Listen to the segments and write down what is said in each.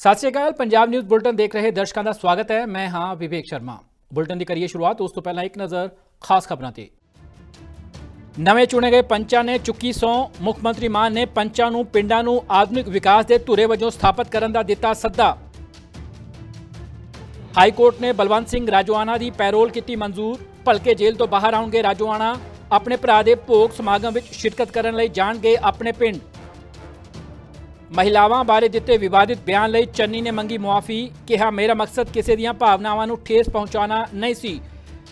ਸਤਿ ਸ਼੍ਰੀ ਅਕਾਲ, ਪੰਜਾਬ ਨਿਊਜ਼ ਬੁਲਟਨ ਦੇਖ ਰਹੇ ਦਰਸ਼ਕਾਂ ਦਾ ਸਵਾਗਤ ਹੈ। ਮੈਂ ਹਾਂ ਵਿਵੇਕ ਸ਼ਰਮਾ। ਬੁਲਟਨ ਦੀ ਕਰੀਏ ਸ਼ੁਰੂਆਤ, ਉਸ ਤੋਂ ਪਹਿਲਾਂ ਇੱਕ ਨਜ਼ਰ ਖਾਸ ਖਬਰਾਂ ਤੇ। ਨਵੇਂ ਚੁਣੇ ਗਏ ਪੰਚਾਂ ਨੇ ਚੁੱਕੀ ਸੌ ਮੁੱਖ ਮੰਤਰੀ ਮਾਨ ਨੇ ਪੰਚਾਂ ਨੂੰ ਪਿੰਡਾਂ ਨੂੰ ਆਧੁਨਿਕ ਵਿਕਾਸ ਦੇ ਧੁਰੇ ਵਜੋਂ ਸਥਾਪਿਤ ਕਰਨ ਦਾ ਦਿੱਤਾ ਸੱਦਾ। ਹਾਈ ਕੋਰਟ ਨੇ ਬਲਵੰਤ ਸਿੰਘ ਰਾਜੋਆਣਾ ਦੀ ਪੈਰੋਲ ਕੀਤੀ ਮਨਜ਼ੂਰ। ਭਲਕੇ ਜੇਲ੍ਹ ਤੋਂ ਬਾਹਰ ਆਉਣਗੇ ਰਾਜੋਆਣਾ। ਆਪਣੇ ਭਰਾ ਦੇ ਭੋਗ ਸਮਾਗਮ ਵਿੱਚ ਸ਼ਿਰਕਤ ਕਰਨ ਲਈ ਜਾਣਗੇ ਆਪਣੇ ਪਿੰਡ। ਮਹਿਲਾਵਾਂ ਬਾਰੇ ਦਿੱਤੇ ਵਿਵਾਦਿਤ ਬਿਆਨ ਲਈ ਚੰਨੀ ਨੇ ਮੰਗੀ ਮੁਆਫੀ, ਕਿਹਾ, ਮੇਰਾ ਮਕਸਦ ਕਿਸੇ ਦੀਆਂ ਭਾਵਨਾਵਾਂ ਨੂੰ ਠੇਸ ਪਹੁੰਚਾਉਣਾ ਨਹੀਂ ਸੀ।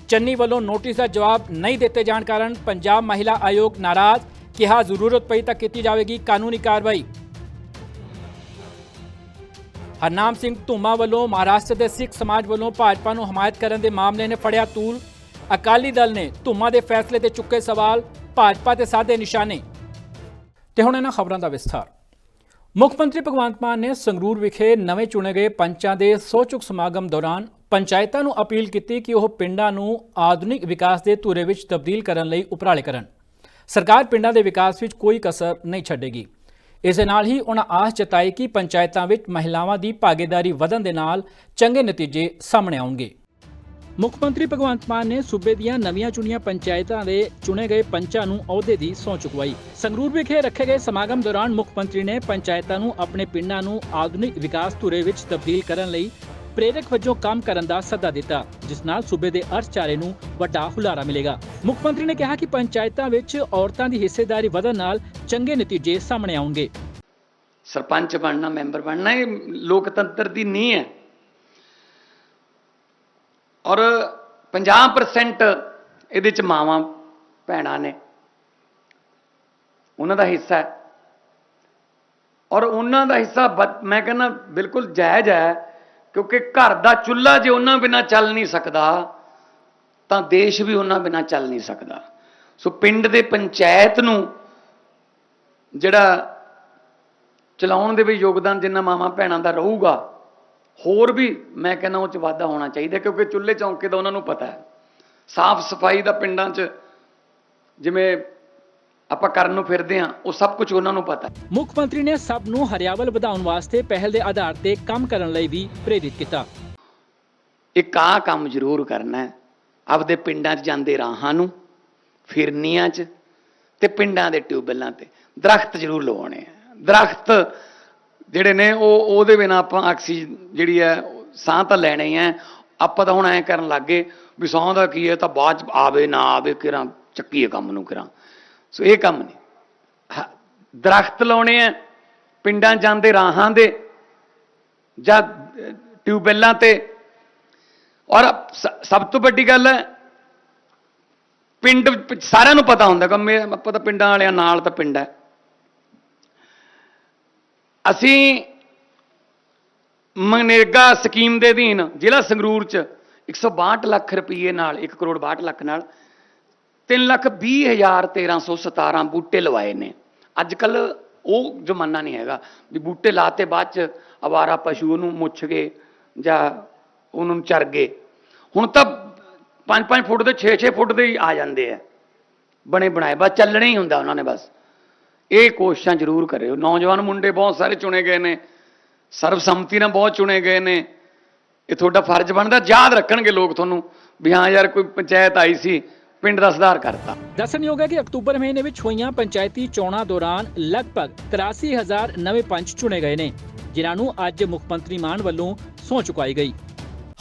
ਚੰਨੀ ਵੱਲੋਂ ਨੋਟਿਸ ਦਾ ਜਵਾਬ ਨਹੀਂ ਦਿੱਤੇ ਜਾਣ ਕਾਰਨ ਪੰਜਾਬ ਮਹਿਲਾ ਆਯੋਗ ਨਾਰਾਜ਼, ਕਿਹਾ, ਜ਼ਰੂਰਤ ਪਈ ਤਾਂ ਕੀਤੀ ਜਾਵੇਗੀ, ਕਾਨੂੰਨੀ ਕਾਰਵਾਈ। ਹਰਨਾਮ ਸਿੰਘ ਧੂਮਾ ਵੱਲੋਂ ਮਹਾਰਾਸ਼ਟਰ ਦੇ ਸਿੱਖ ਸਮਾਜ ਵੱਲੋਂ ਭਾਜਪਾ ਨੂੰ ਹਮਾਇਤ ਕਰਨ ਦੇ ਮਾਮਲੇ ਨੇ ਫੜਿਆ ਤੂਲ। ਅਕਾਲੀ ਦਲ ਨੇ ਧੂਮਾ ਦੇ ਫੈਸਲੇ ਤੇ ਚੁੱਕੇ ਸਵਾਲ ਭਾਜਪਾ ਤੇ ਸਾਧੇ ਨਿਸ਼ਾਨੇ। ਤੇ ਹੁਣ ਇਹਨਾਂ ਖਬਰਾਂ ਦਾ ਵਿਸਥਾਰ। ਮੁੱਖ ਮੰਤਰੀ ਭਗਵੰਤ ਮਾਨ ਨੇ ਸੰਗਰੂਰ ਵਿਖੇ ਨਵੇਂ ਚੁਣੇ ਗਏ ਪੰਚਾਂ ਦੇ ਸੋਚੁਕ ਸਮਾਗਮ ਦੌਰਾਨ ਪੰਚਾਇਤਾਂ ਨੂੰ ਅਪੀਲ ਕੀਤੀ ਕਿ ਉਹ ਪਿੰਡਾਂ ਨੂੰ ਆਧੁਨਿਕ ਵਿਕਾਸ ਦੇ ਧੁਰੇ ਵਿੱਚ ਤਬਦੀਲ ਕਰਨ ਲਈ ਉਪਰਾਲੇ ਕਰਨ। ਸਰਕਾਰ ਪਿੰਡਾਂ ਦੇ ਵਿਕਾਸ ਵਿੱਚ ਕੋਈ ਕਸਰ ਨਹੀਂ ਛੱਡੇਗੀ। ਇਸ ਦੇ ਨਾਲ ਹੀ ਉਹਨਾਂ ਆਸ ਜਤਾਈ ਕਿ ਪੰਚਾਇਤਾਂ ਵਿੱਚ ਮਹਿਲਾਵਾਂ ਦੀ ਭਾਗੀਦਾਰੀ ਵਧਣ ਦੇ ਨਾਲ ਚੰਗੇ ਨਤੀਜੇ ਸਾਹਮਣੇ ਆਉਣਗੇ। ਮੁੱਖ ਮੰਤਰੀ ਭਗਵੰਤ ਮਾਨ ਨੇ ਸੂਬੇ ਦੀਆਂ ਨਵੀਆਂ ਚੁਣੀਆਂ ਪੰਚਾਇਤਾਂ ਦੇ ਚੁਣੇ ਗਏ ਪੰਚਾਂ ਨੂੰ ਅਹੁਦੇ ਦੀ ਸਹੁੰ ਚੁਕਵਾਈ। ਸੰਗਰੂਰ ਵਿਖੇ ਰੱਖੇ ਗਏ ਸਮਾਗਮ ਦੌਰਾਨ ਮੁੱਖ ਮੰਤਰੀ ਨੇ ਪੰਚਾਇਤਾਂ ਨੂੰ ਆਪਣੇ ਪਿੰਡਾਂ ਨੂੰ ਆਧੁਨਿਕ ਵਿਕਾਸ ਧੁਰੇ ਵਿੱਚ ਤਬਦੀਲ ਕਰਨ ਲਈ ਪ੍ਰੇਰਕ ਵਜੋਂ ਕੰਮ ਕਰਨ ਦਾ ਸੱਦਾ ਦਿੱਤਾ, ਜਿਸ ਨਾਲ ਸੂਬੇ ਦੇ ਅਰਥਚਾਰੇ ਨੂੰ ਵੱਡਾ ਹੁਲਾਰਾ ਮਿਲੇਗਾ। ਮੁੱਖ ਮੰਤਰੀ ਨੇ ਕਿਹਾ ਕਿ ਪੰਚਾਇਤਾਂ ਵਿੱਚ ਔਰਤਾਂ ਦੀ ਹਿੱਸੇਦਾਰੀ ਵਧਣ ਨਾਲ ਚੰਗੇ ਨਤੀਜੇ ਸਾਹਮਣੇ ਆਉਣਗੇ। ਸਰਪੰਚ ਬਣਨਾ, ਮੈਂਬਰ ਬਣਨਾ, ਇਹ ਲੋਕਤੰਤਰ ਦੀ ਨੀਂਹ ਹੈ। ਔਰ 50% ਇਹਦੇ ਚ ਮਾਵਾਂ, ਭੈਣਾਂ ਨੇ। ਉਹਨਾਂ ਦਾ ਹਿੱਸਾ ਹੈ। ਔਰ ਉਹਨਾਂ ਦਾ ਹਿੱਸਾ ਬ- ਮੈਂ ਕਹਿੰਦਾ ਬਿਲਕੁਲ ਜਾਇਜ਼ ਹੈ, ਕਿਉਂਕਿ ਘਰ ਦਾ ਚੁੱਲ੍ਹਾ ਜੇ ਉਹਨਾਂ ਬਿਨਾ ਚੱਲ ਨਹੀਂ ਸਕਦਾ, ਤਾਂ ਦੇਸ਼ ਵੀ ਉਹਨਾਂ ਬਿਨਾ ਚੱਲ ਨਹੀਂ ਸਕਦਾ। ਸੋ ਪਿੰਡ ਦੇ ਪੰਚਾਇਤ ਨੂੰ ਜਿਹੜਾ ਚਲਾਉਣ ਦੇ ਵਿੱਚ ਯੋਗਦਾਨ ਜਿੰਨਾ ਮਾਵਾਂ, ਭੈਣਾਂ ਦਾ ਰਹੂਗਾ ਹੋਰ ਵੀ ਮੈਂ ਕਹਿੰਦਾ ਉਹ ਚ ਵਾਧਾ ਹੋਣਾ ਚਾਹੀਦਾ ਕਿਉਂਕਿ ਚੁੱਲ੍ਹੇ ਚੌਂਕੇ ਦਾ ਉਹਨਾਂ ਨੂੰ ਪਤਾ ਹੈ। ਸਾਫ਼ ਸਫ਼ਾਈ ਦਾ ਪਿੰਡਾਂ 'ਚ ਜਿਵੇਂ ਆਪਾਂ ਕਰਨ ਨੂੰ ਫਿਰਦੇ ਆ ਉਹ ਸਭ ਕੁਝ ਉਹਨਾਂ ਨੂੰ ਪਤਾ ਮੁੱਖ ਮੰਤਰੀ ਨੇ ਸਭ ਨੂੰ ਹਰਿਆਵਲ ਵਧਾਉਣ ਵਾਸਤੇ ਪਹਿਲ ਦੇ ਆਧਾਰ ਤੇ ਕੰਮ ਕਰਨ ਲਈ ਵੀ ਪ੍ਰੇਰਿਤ ਕੀਤਾ। ਇੱਕ ਆਹ ਕੰਮ ਜ਼ਰੂਰ ਕਰਨਾ ਹੈ ਆਪਦੇ ਪਿੰਡਾਂ 'ਚ ਜਾਂਦੇ ਰਾਹਾਂ ਨੂੰ ਫਿਰਨੀਆਂ 'ਚ ਤੇ ਪਿੰਡਾਂ ਦੇ ਟਿਊਬਵੈੱਲਾਂ ਤੇ। ਦਰਖਤ ਜ਼ਰੂਰ ਲਵਾਉਣੇ ਆ। ਦਰਖਤ ਜਿਹੜੇ ਨੇ ਉਹ ਉਹਦੇ ਬਿਨਾ ਆਪਾਂ ਆਕਸੀਜਨ ਜਿਹੜੀ ਹੈ ਸਾਹ ਤਾਂ ਲੈਣੀ ਹੈ ਆਪਾਂ ਤਾਂ ਹੁਣ ਐਂ ਕਰਨ ਲੱਗੇ ਵੀ ਸਾਹ ਦਾ ਕੀ ਹੈ ਤਾਂ ਬਾਅਦ 'ਚ ਆਵੇ ਨਾ ਆਵੇ ਕਿਰਾਂ ਚੱਕੀਏ ਕੰਮ ਨੂੰ ਕਿਰਾਂ। ਸੋ ਇਹ ਕੰਮ ਨਹੀਂ। ਹਾਂ, ਦਰਖਤ ਲਾਉਣੇ ਆ ਪਿੰਡਾਂ ਜਾਂਦੇ ਰਾਹਾਂ ਦੇ ਜਾਂ ਅਹ, ਟਿਊਬਵੈੱਲਾਂ ਤੇ। ਔਰ ਸ- ਸਭ ਤੋਂ ਵੱਡੀ ਗੱਲ ਹੈ ਪਿੰਡ ਸਾਰਿਆਂ ਨੂੰ ਪਤਾ ਹੁੰਦਾ ਕਿ ਆਪਾਂ ਤਾਂ ਪਿੰਡਾਂ ਵਾਲਿਆਂ ਨਾਲ ਤਾਂ ਪਿੰਡ ਹੈ। ਅਸੀਂ ਮਨਰੇਗਾ ਸਕੀਮ ਦੇ ਅਧੀਨ ਜ਼ਿਲ੍ਹਾ ਸੰਗਰੂਰ ਚ 162 ਲੱਖ ਰੁਪਏ ਨਾਲ 1 ਕਰੋੜ 62 ਲੱਖ ਨਾਲ 3 ਲੱਖ 20 ਹਜ਼ਾਰ 1317 ਬੂਟੇ ਲਵਾਏ ਨੇ। ਅੱਜ ਕੱਲ ਉਹ ਜ਼ਮਾਨਾ ਨਹੀਂ ਹੈਗਾ ਵੀ ਬੂਟੇ ਲਾਤੇ ਬਾਅਦ ਚ ਅਵਾਰਾ ਪਸ਼ੂ ਉਹਨੂੰ ਮੁੱਛ ਗਏ ਜਾਂ ਉਹਨਾਂ ਨੂੰ ਚਰ ਗਏ। ਹੁਣ ਤਾਂ 5-5 ਫੁੱਟ ਦੇ 6-6 ਫੁੱਟ ਦੇ ਹੀ ਆ ਜਾਂਦੇ ਆ। ਬਣੇ ਬਣਾਏ, ਬਸ ਚੱਲਣਾ ਹੀ ਹੁੰਦਾ ਉਹਨਾਂ ਨੇ ਬਸ। ਇਹ ਕੋਸ਼ਿਸ਼ਾਂ ਜ਼ਰੂਰ ਕਰਿਓ। ਨੌਜਵਾਨ ਮੁੰਡੇ ਬਹੁਤ ਸਾਰੇ ਚੁਣੇ ਗਏ ਨੇ। ਸਰਬਸੰਮਤੀ ਨਾਲ ਬਹੁਤ ਚੁਣੇ ਗਏ ਨੇ। ਇਹ ਤੁਹਾਡਾ ਫਰਜ਼ ਬਣਦਾ, ਯਾਦ ਰੱਖਣਗੇ ਲੋਕ ਤੁਹਾਨੂੰ ਵੀ ਹਾਂ ਯਾਰ ਕੋਈ ਪੰਚਾਇਤ ਆਈ ਸੀ, ਪਿੰਡ ਦਾ ਸੁਧਾਰ ਕਰਤਾ। ਦੱਸਣਯੋਗ ਹੈ ਕਿ ਅਕਤੂਬਰ ਮਹੀਨੇ ਵਿੱਚ ਹੋਈਆਂ ਪੰਚਾਇਤੀ ਚੋਣਾਂ ਦੌਰਾਨ ਲਗਭਗ 83000 ਨਵੇਂ ਪੰਚ ਚੁਣੇ ਗਏ ਨੇ, ਜਿਨ੍ਹਾਂ ਨੂੰ ਅੱਜ ਮੁੱਖ ਮੰਤਰੀ ਮਾਨ ਵੱਲੋਂ ਸਹੁੰ ਚੁਕਾਈ ਗਈ।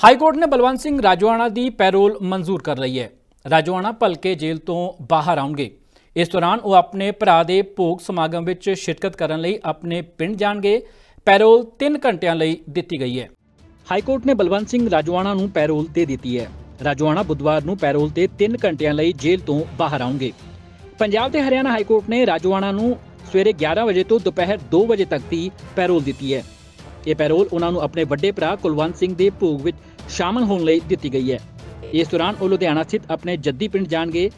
ਹਾਈ ਕੋਰਟ ਨੇ ਬਲਵੰਤ ਸਿੰਘ ਰਾਜੋਆਣਾ ਦੀ ਪੈਰੋਲ ਮਨਜ਼ੂਰ ਕਰ ਲਈ ਹੈ। ਰਾਜੋਆਣਾ ਭਲਕੇ ਜੇਲ੍ਹ ਤੋਂ ਬਾਹਰ ਆਉਣਗੇ। ਇਸ ਦੌਰਾਨ ਉਹ ਆਪਣੇ ਭਰਾ ਦੇ ਭੋਗ ਸਮਾਗਮ ਵਿੱਚ ਸ਼ਿਰਕਤ ਕਰਨ ਲਈ ਆਪਣੇ ਪਿੰਡ ਜਾਣਗੇ। ਪੈਰੋਲ 3 ਘੰਟਿਆਂ ਲਈ ਦਿੱਤੀ ਗਈ ਹੈ। ਹਾਈ ਕੋਰਟ ਨੇ ਬਲਵੰਤ ਸਿੰਘ ਰਾਜੋਆਣਾ ਨੂੰ ਪੈਰੋਲ ਦੇ ਦਿੱਤੀ ਹੈ। ਰਾਜੋਆਣਾ ਬੁੱਧਵਾਰ ਨੂੰ ਪੈਰੋਲ ਤੇ 3 ਘੰਟਿਆਂ ਲਈ ਜੇਲ੍ਹ ਤੋਂ ਬਾਹਰ ਆਉਣਗੇ। ਪੰਜਾਬ ਤੇ ਹਰਿਆਣਾ ਹਾਈ ਕੋਰਟ ਨੇ ਰਾਜੋਆਣਾ ਨੂੰ ਸਵੇਰੇ 11 ਵਜੇ ਤੋਂ ਦੁਪਹਿਰ 2 ਵਜੇ ਤੱਕ ਦੀ ਪੈਰੋਲ ਦਿੱਤੀ ਹੈ। ਇਹ ਪੈਰੋਲ ਉਹਨਾਂ ਨੂੰ ਆਪਣੇ ਵੱਡੇ ਭਰਾ ਕੁਲਵੰਤ ਸਿੰਘ ਦੇ ਭੋਗ ਵਿੱਚ ਸ਼ਾਮਲ ਹੋਣ ਲਈ ਦਿੱਤੀ ਗਈ ਹੈ। ਇਸ ਦੌਰਾਨ ਉਹ ਲੁਧਿਆਣਾ ਸਥਿਤ ਆਪਣੇ ਜੱਦੀ ਪਿੰਡ ਜਾਣਗੇ।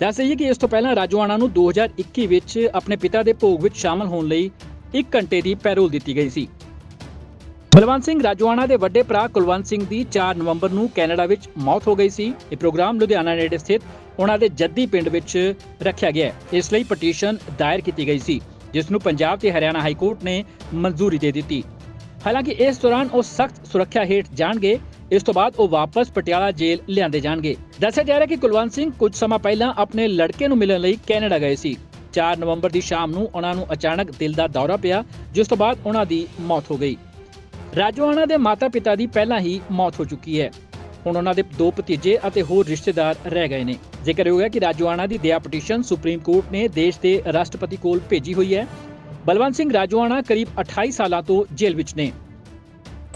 ਦੱਸ ਦਈਏ ਕਿ ਇਸ ਤੋਂ ਪਹਿਲਾਂ ਰਾਜੋਆਣਾ ਨੂੰ 2021 ਵਿੱਚ ਆਪਣੇ ਪਿਤਾ ਦੇ ਭੋਗ ਵਿੱਚ ਸ਼ਾਮਲ ਹੋਣ ਲਈ 1 ਘੰਟੇ ਦੀ ਪੈਰੋਲ ਦਿੱਤੀ ਗਈ ਸੀ। ਬਲਵੰਤ ਸਿੰਘ ਰਾਜੋਆਣਾ ਦੇ ਵੱਡੇ ਭਰਾ ਕੁਲਵੰਤ ਸਿੰਘ ਦੀ 4 ਨਵੰਬਰ ਨੂੰ ਕੈਨੇਡਾ ਵਿੱਚ ਮੌਤ ਹੋ ਗਈ ਸੀ। ਇਹ ਪ੍ਰੋਗਰਾਮ ਲੁਧਿਆਣਾ ਨੇੜੇ ਸਥਿਤ ਉਹਨਾਂ ਦੇ ਜੱਦੀ ਪਿੰਡ ਵਿੱਚ ਰੱਖਿਆ ਗਿਆ। ਇਸ ਲਈ ਪਟੀਸ਼ਨ ਦਾਇਰ ਕੀਤੀ ਗਈ ਸੀ, ਜਿਸ ਨੂੰ ਪੰਜਾਬ ਤੇ ਹਰਿਆਣਾ ਹਾਈ ਕੋਰਟ ਨੇ ਮਨਜ਼ੂਰੀ ਦੇ ਦਿੱਤੀ। ਹਾਲਾਂਕਿ ਇਸ ਦੌਰਾਨ ਉਹ ਸਖਤ ਸੁਰੱਖਿਆ ਹੇਠ ਜਾਣਗੇ ਇਸ ਤੋਂ ਬਾਅਦ ਉਹ ਵਾਪਸ ਪਟਿਆਲਾ ਜੇਲ੍ਹ ਲਿਆਂਦੇ ਜਾਣਗੇ। ਦੱਸਿਆ ਜਾ ਰਿਹਾ ਹੈ ਕਿ ਕੁਲਵੰਤ ਸਿੰਘ ਕੁਝ ਸਮਾਂ ਪਹਿਲਾਂ ਆਪਣੇ ਲੜਕੇ ਨੂੰ ਮਿਲਣ ਲਈ ਕੈਨੇਡਾ ਗਏ ਸੀ। 4 ਨਵੰਬਰ ਦੀ ਸ਼ਾਮ ਨੂੰ ਉਹਨਾਂ ਨੂੰ ਅਚਾਨਕ ਦਿਲ ਦਾ ਦੌਰਾ ਪਿਆ, ਜਿਸ ਤੋਂ ਬਾਅਦ ਉਹਨਾਂ ਦੀ ਮੌਤ ਹੋ ਗਈ। ਰਾਜਵਾਨਾ ਦੇ ਮਾਤਾ-ਪਿਤਾ ਦੀ ਪਹਿਲਾਂ ਹੀ ਮੌਤ ਹੋ ਚੁੱਕੀ ਹੈ। ਹੁਣ ਉਹਨਾਂ ਦੇ ਦੋ ਭਤੀਜੇ ਅਤੇ ਹੋਰ ਰਿਸ਼ਤੇਦਾਰ ਰਹਿ ਗਏ ਨੇ। ਜ਼ਿਕਰਯੋਗ ਹੈ ਕਿ ਰਾਜੋਆਣਾ ਦੀ ਦਇਆ ਪਟੀਸ਼ਨ ਸੁਪਰੀਮ ਕੋਰਟ ਨੇ ਦੇਸ਼ ਦੇ ਰਾਸ਼ਟਰਪਤੀ ਕੋਲ ਭੇਜੀ ਹੋਈ ਹੈ। ਬਲਵੰਤ ਸਿੰਘ ਰਾਜੋਆਣਾ ਕਰੀਬ 28 ਸਾਲਾਂ ਤੋਂ ਜੇਲ੍ਹ ਵਿੱਚ ਨੇ।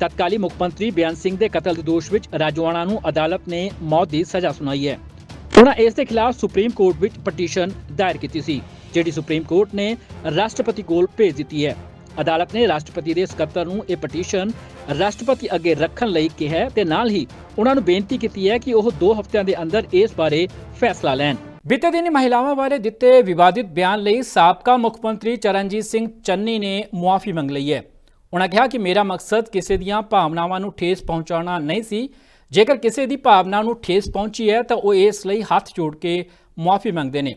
ਤਤਕਾਲੀ ਮੁੱਖ ਮੰਤਰੀ ਬਿਆਨ ਸਿੰਘ ਦੇ ਕਤਲ ਦੇ ਦੋਸ਼ ਵਿੱਚ ਰਾਜਵਾਨਾ ਨੂੰ ਅਦਾਲਤ ਨੇ ਮੌਤ ਦੀ ਸਜ਼ਾ ਸੁਣਾਈ ਹੈ ਉਹਨਾਂ ਇਸ ਦੇ ਖਿਲਾਫ ਸੁਪਰੀਮ ਕੋਰਟ ਵਿੱਚ ਪਟੀਸ਼ਨ ਦਾਇਰ ਕੀਤੀ ਸੀ ਜਿਹੜੀ ਸੁਪਰੀਮ ਕੋਰਟ ਨੇ ਰਾਸ਼ਟਰਪਤੀ ਕੋਲ ਭੇਜ ਦਿੱਤੀ ਹੈ ਅਦਾਲਤ ਨੇ ਰਾਸ਼ਟਰਪਤੀ ਦੇ ਸਕੱਤਰ ਨੂੰ ਇਹ ਪਟੀਸ਼ਨ ਰਾਸ਼ਟਰਪਤੀ ਅੱਗੇ ਰੱਖਣ ਲਈ ਕਿਹਾ ਤੇ ਨਾਲ ਹੀ ਉਹਨਾਂ ਨੂੰ ਬੇਨਤੀ ਕੀਤੀ ਹੈ ਕਿ ਉਹ 2 ਹਫ਼ਤਿਆਂ ਦੇ ਅੰਦਰ ਇਸ ਬਾਰੇ ਫੈਸਲਾ ਲੈਣ ਬੀਤੇ ਦਿਨ ਮਹਿਲਾਵਾਂ ਬਾਰੇ ਦਿੱਤੇ ਵਿਵਾਦਿਤ ਬਿਆਨ ਲਈ ਸਾਬਕਾ ਮੁੱਖ ਮੰਤਰੀ ਚਰਨਜੀਤ ਸਿੰਘ ਚੰਨੀ ਨੇ ਮੁਆਫੀ ਮੰਗ ਲਈ ਹੈ ਉਹਨਾਂ ਕਿਹਾ ਕਿ ਮੇਰਾ ਮਕਸਦ ਕਿਸੇ ਦੀਆਂ ਭਾਵਨਾਵਾਂ ਨੂੰ ਠੇਸ ਪਹੁੰਚਾਉਣਾ ਨਹੀਂ ਸੀ। ਜੇਕਰ ਕਿਸੇ ਦੀ ਭਾਵਨਾ ਨੂੰ ਠੇਸ ਪਹੁੰਚੀ ਹੈ, ਤਾਂ ਉਹ ਇਸ ਲਈ ਹੱਥ ਜੋੜ ਕੇ ਮੁਆਫੀ ਮੰਗਦੇ ਨੇ।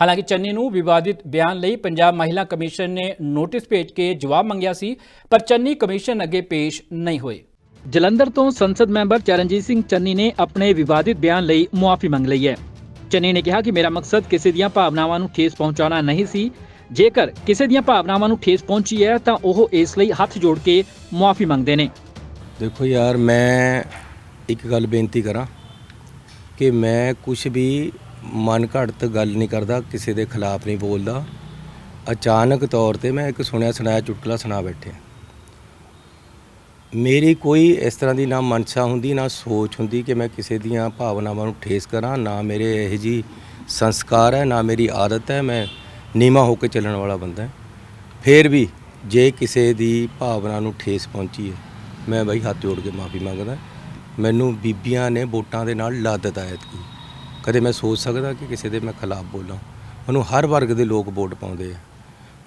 ਹਾਲਾਂਕਿ ਚੰਨੀ ਨੂੰ ਵਿਵਾਦਿਤ ਬਿਆਨ ਲਈ ਪੰਜਾਬ ਮਹਿਲਾ ਕਮਿਸ਼ਨ ਨੇ ਨੋਟਿਸ ਭੇਜ ਕੇ ਜਵਾਬ ਮੰਗਿਆ ਸੀ, ਪਰ ਚੰਨੀ ਕਮਿਸ਼ਨ ਅੱਗੇ ਪੇਸ਼ ਨਹੀਂ ਹੋਏ। ਜਲੰਧਰ ਤੋਂ ਸੰਸਦ ਮੈਂਬਰ ਚਰਨਜੀਤ ਸਿੰਘ ਚੰਨੀ ਨੇ ਆਪਣੇ ਵਿਵਾਦਿਤ ਬਿਆਨ ਲਈ ਮੁਆਫੀ ਮੰਗ ਲਈ ਹੈ। ਚੰਨੀ ਨੇ ਕਿਹਾ ਕਿ ਮੇਰਾ ਮਕਸਦ ਕਿਸੇ ਦੀਆਂ ਭਾਵਨਾਵਾਂ ਨੂੰ ਠੇਸ ਪਹੁੰਚਾਉਣਾ ਨਹੀਂ ਸੀ ਜੇਕਰ ਕਿਸੇ ਦੀਆਂ ਭਾਵਨਾਵਾਂ ਨੂੰ ਠੇਸ ਪਹੁੰਚੀ ਹੈ, ਤਾਂ ਉਹ ਇਸ ਲਈ ਹੱਥ ਜੋੜ ਕੇ ਮੁਆਫੀ ਮੰਗਦੇ ਨੇ। ਦੇਖੋ ਯਾਰ, ਮੈਂ ਇੱਕ ਗੱਲ ਬੇਨਤੀ ਕਰਾਂ ਕਿ ਮੈਂ ਕੁਝ ਵੀ ਮਨ ਘੜਤ ਗੱਲ ਨਹੀਂ ਕਰਦਾ, ਕਿਸੇ ਦੇ ਖਿਲਾਫ ਨਹੀਂ ਬੋਲਦਾ। ਅਚਾਨਕ ਤੌਰ ਤੇ ਮੈਂ ਇੱਕ ਸੁਣਿਆ ਸੁਣਾਇਆ ਚੁਟਕਲਾ ਸੁਣਾ ਬੈਠੇ ਮੇਰੀ ਕੋਈ ਇਸ ਤਰ੍ਹਾਂ ਦੀ ਨਾ ਮਨਸ਼ਾ ਹੁੰਦੀ, ਨਾ ਸੋਚ ਹੁੰਦੀ ਕਿ ਮੈਂ ਕਿਸੇ ਦੀਆਂ ਭਾਵਨਾਵਾਂ ਨੂੰ ਠੇਸ ਕਰਾਂ, ਨਾ ਮੇਰੇ ਇਹ ਜੀ ਸੰਸਕਾਰ ਹੈ, ਨਾ ਮੇਰੀ ਆਦਤ ਹੈ। ਮੈਂ ਨੀਮਾ ਹੋ ਕੇ ਚੱਲਣ ਵਾਲਾ ਬੰਦਾ ਹਾਂ। ਫੇਰ ਵੀ ਜੇ ਕਿਸੇ ਦੀ ਭਾਵਨਾ ਨੂੰ ਠੇਸ ਪਹੁੰਚੀ ਹੈ, ਮੈਂ ਬਾਈ ਹੱਥ ਜੋੜ ਕੇ ਮਾਫੀ ਮੰਗਦਾ। ਮੈਨੂੰ ਬੀਬੀਆਂ ਨੇ ਵੋਟਾਂ ਦੇ ਨਾਲ ਲਾਦਤ ਆਇਤ ਕੀ ਕਦੇ ਮੈਂ ਸੋਚ ਸਕਦਾ ਕਿ ਕਿਸੇ ਦੇ ਮੈਂ ਖਿਲਾਫ ਬੋਲਾਂ। ਮੈਨੂੰ ਹਰ ਵਰਗ ਦੇ ਲੋਕ ਵੋਟ ਪਾਉਂਦੇ ਆ।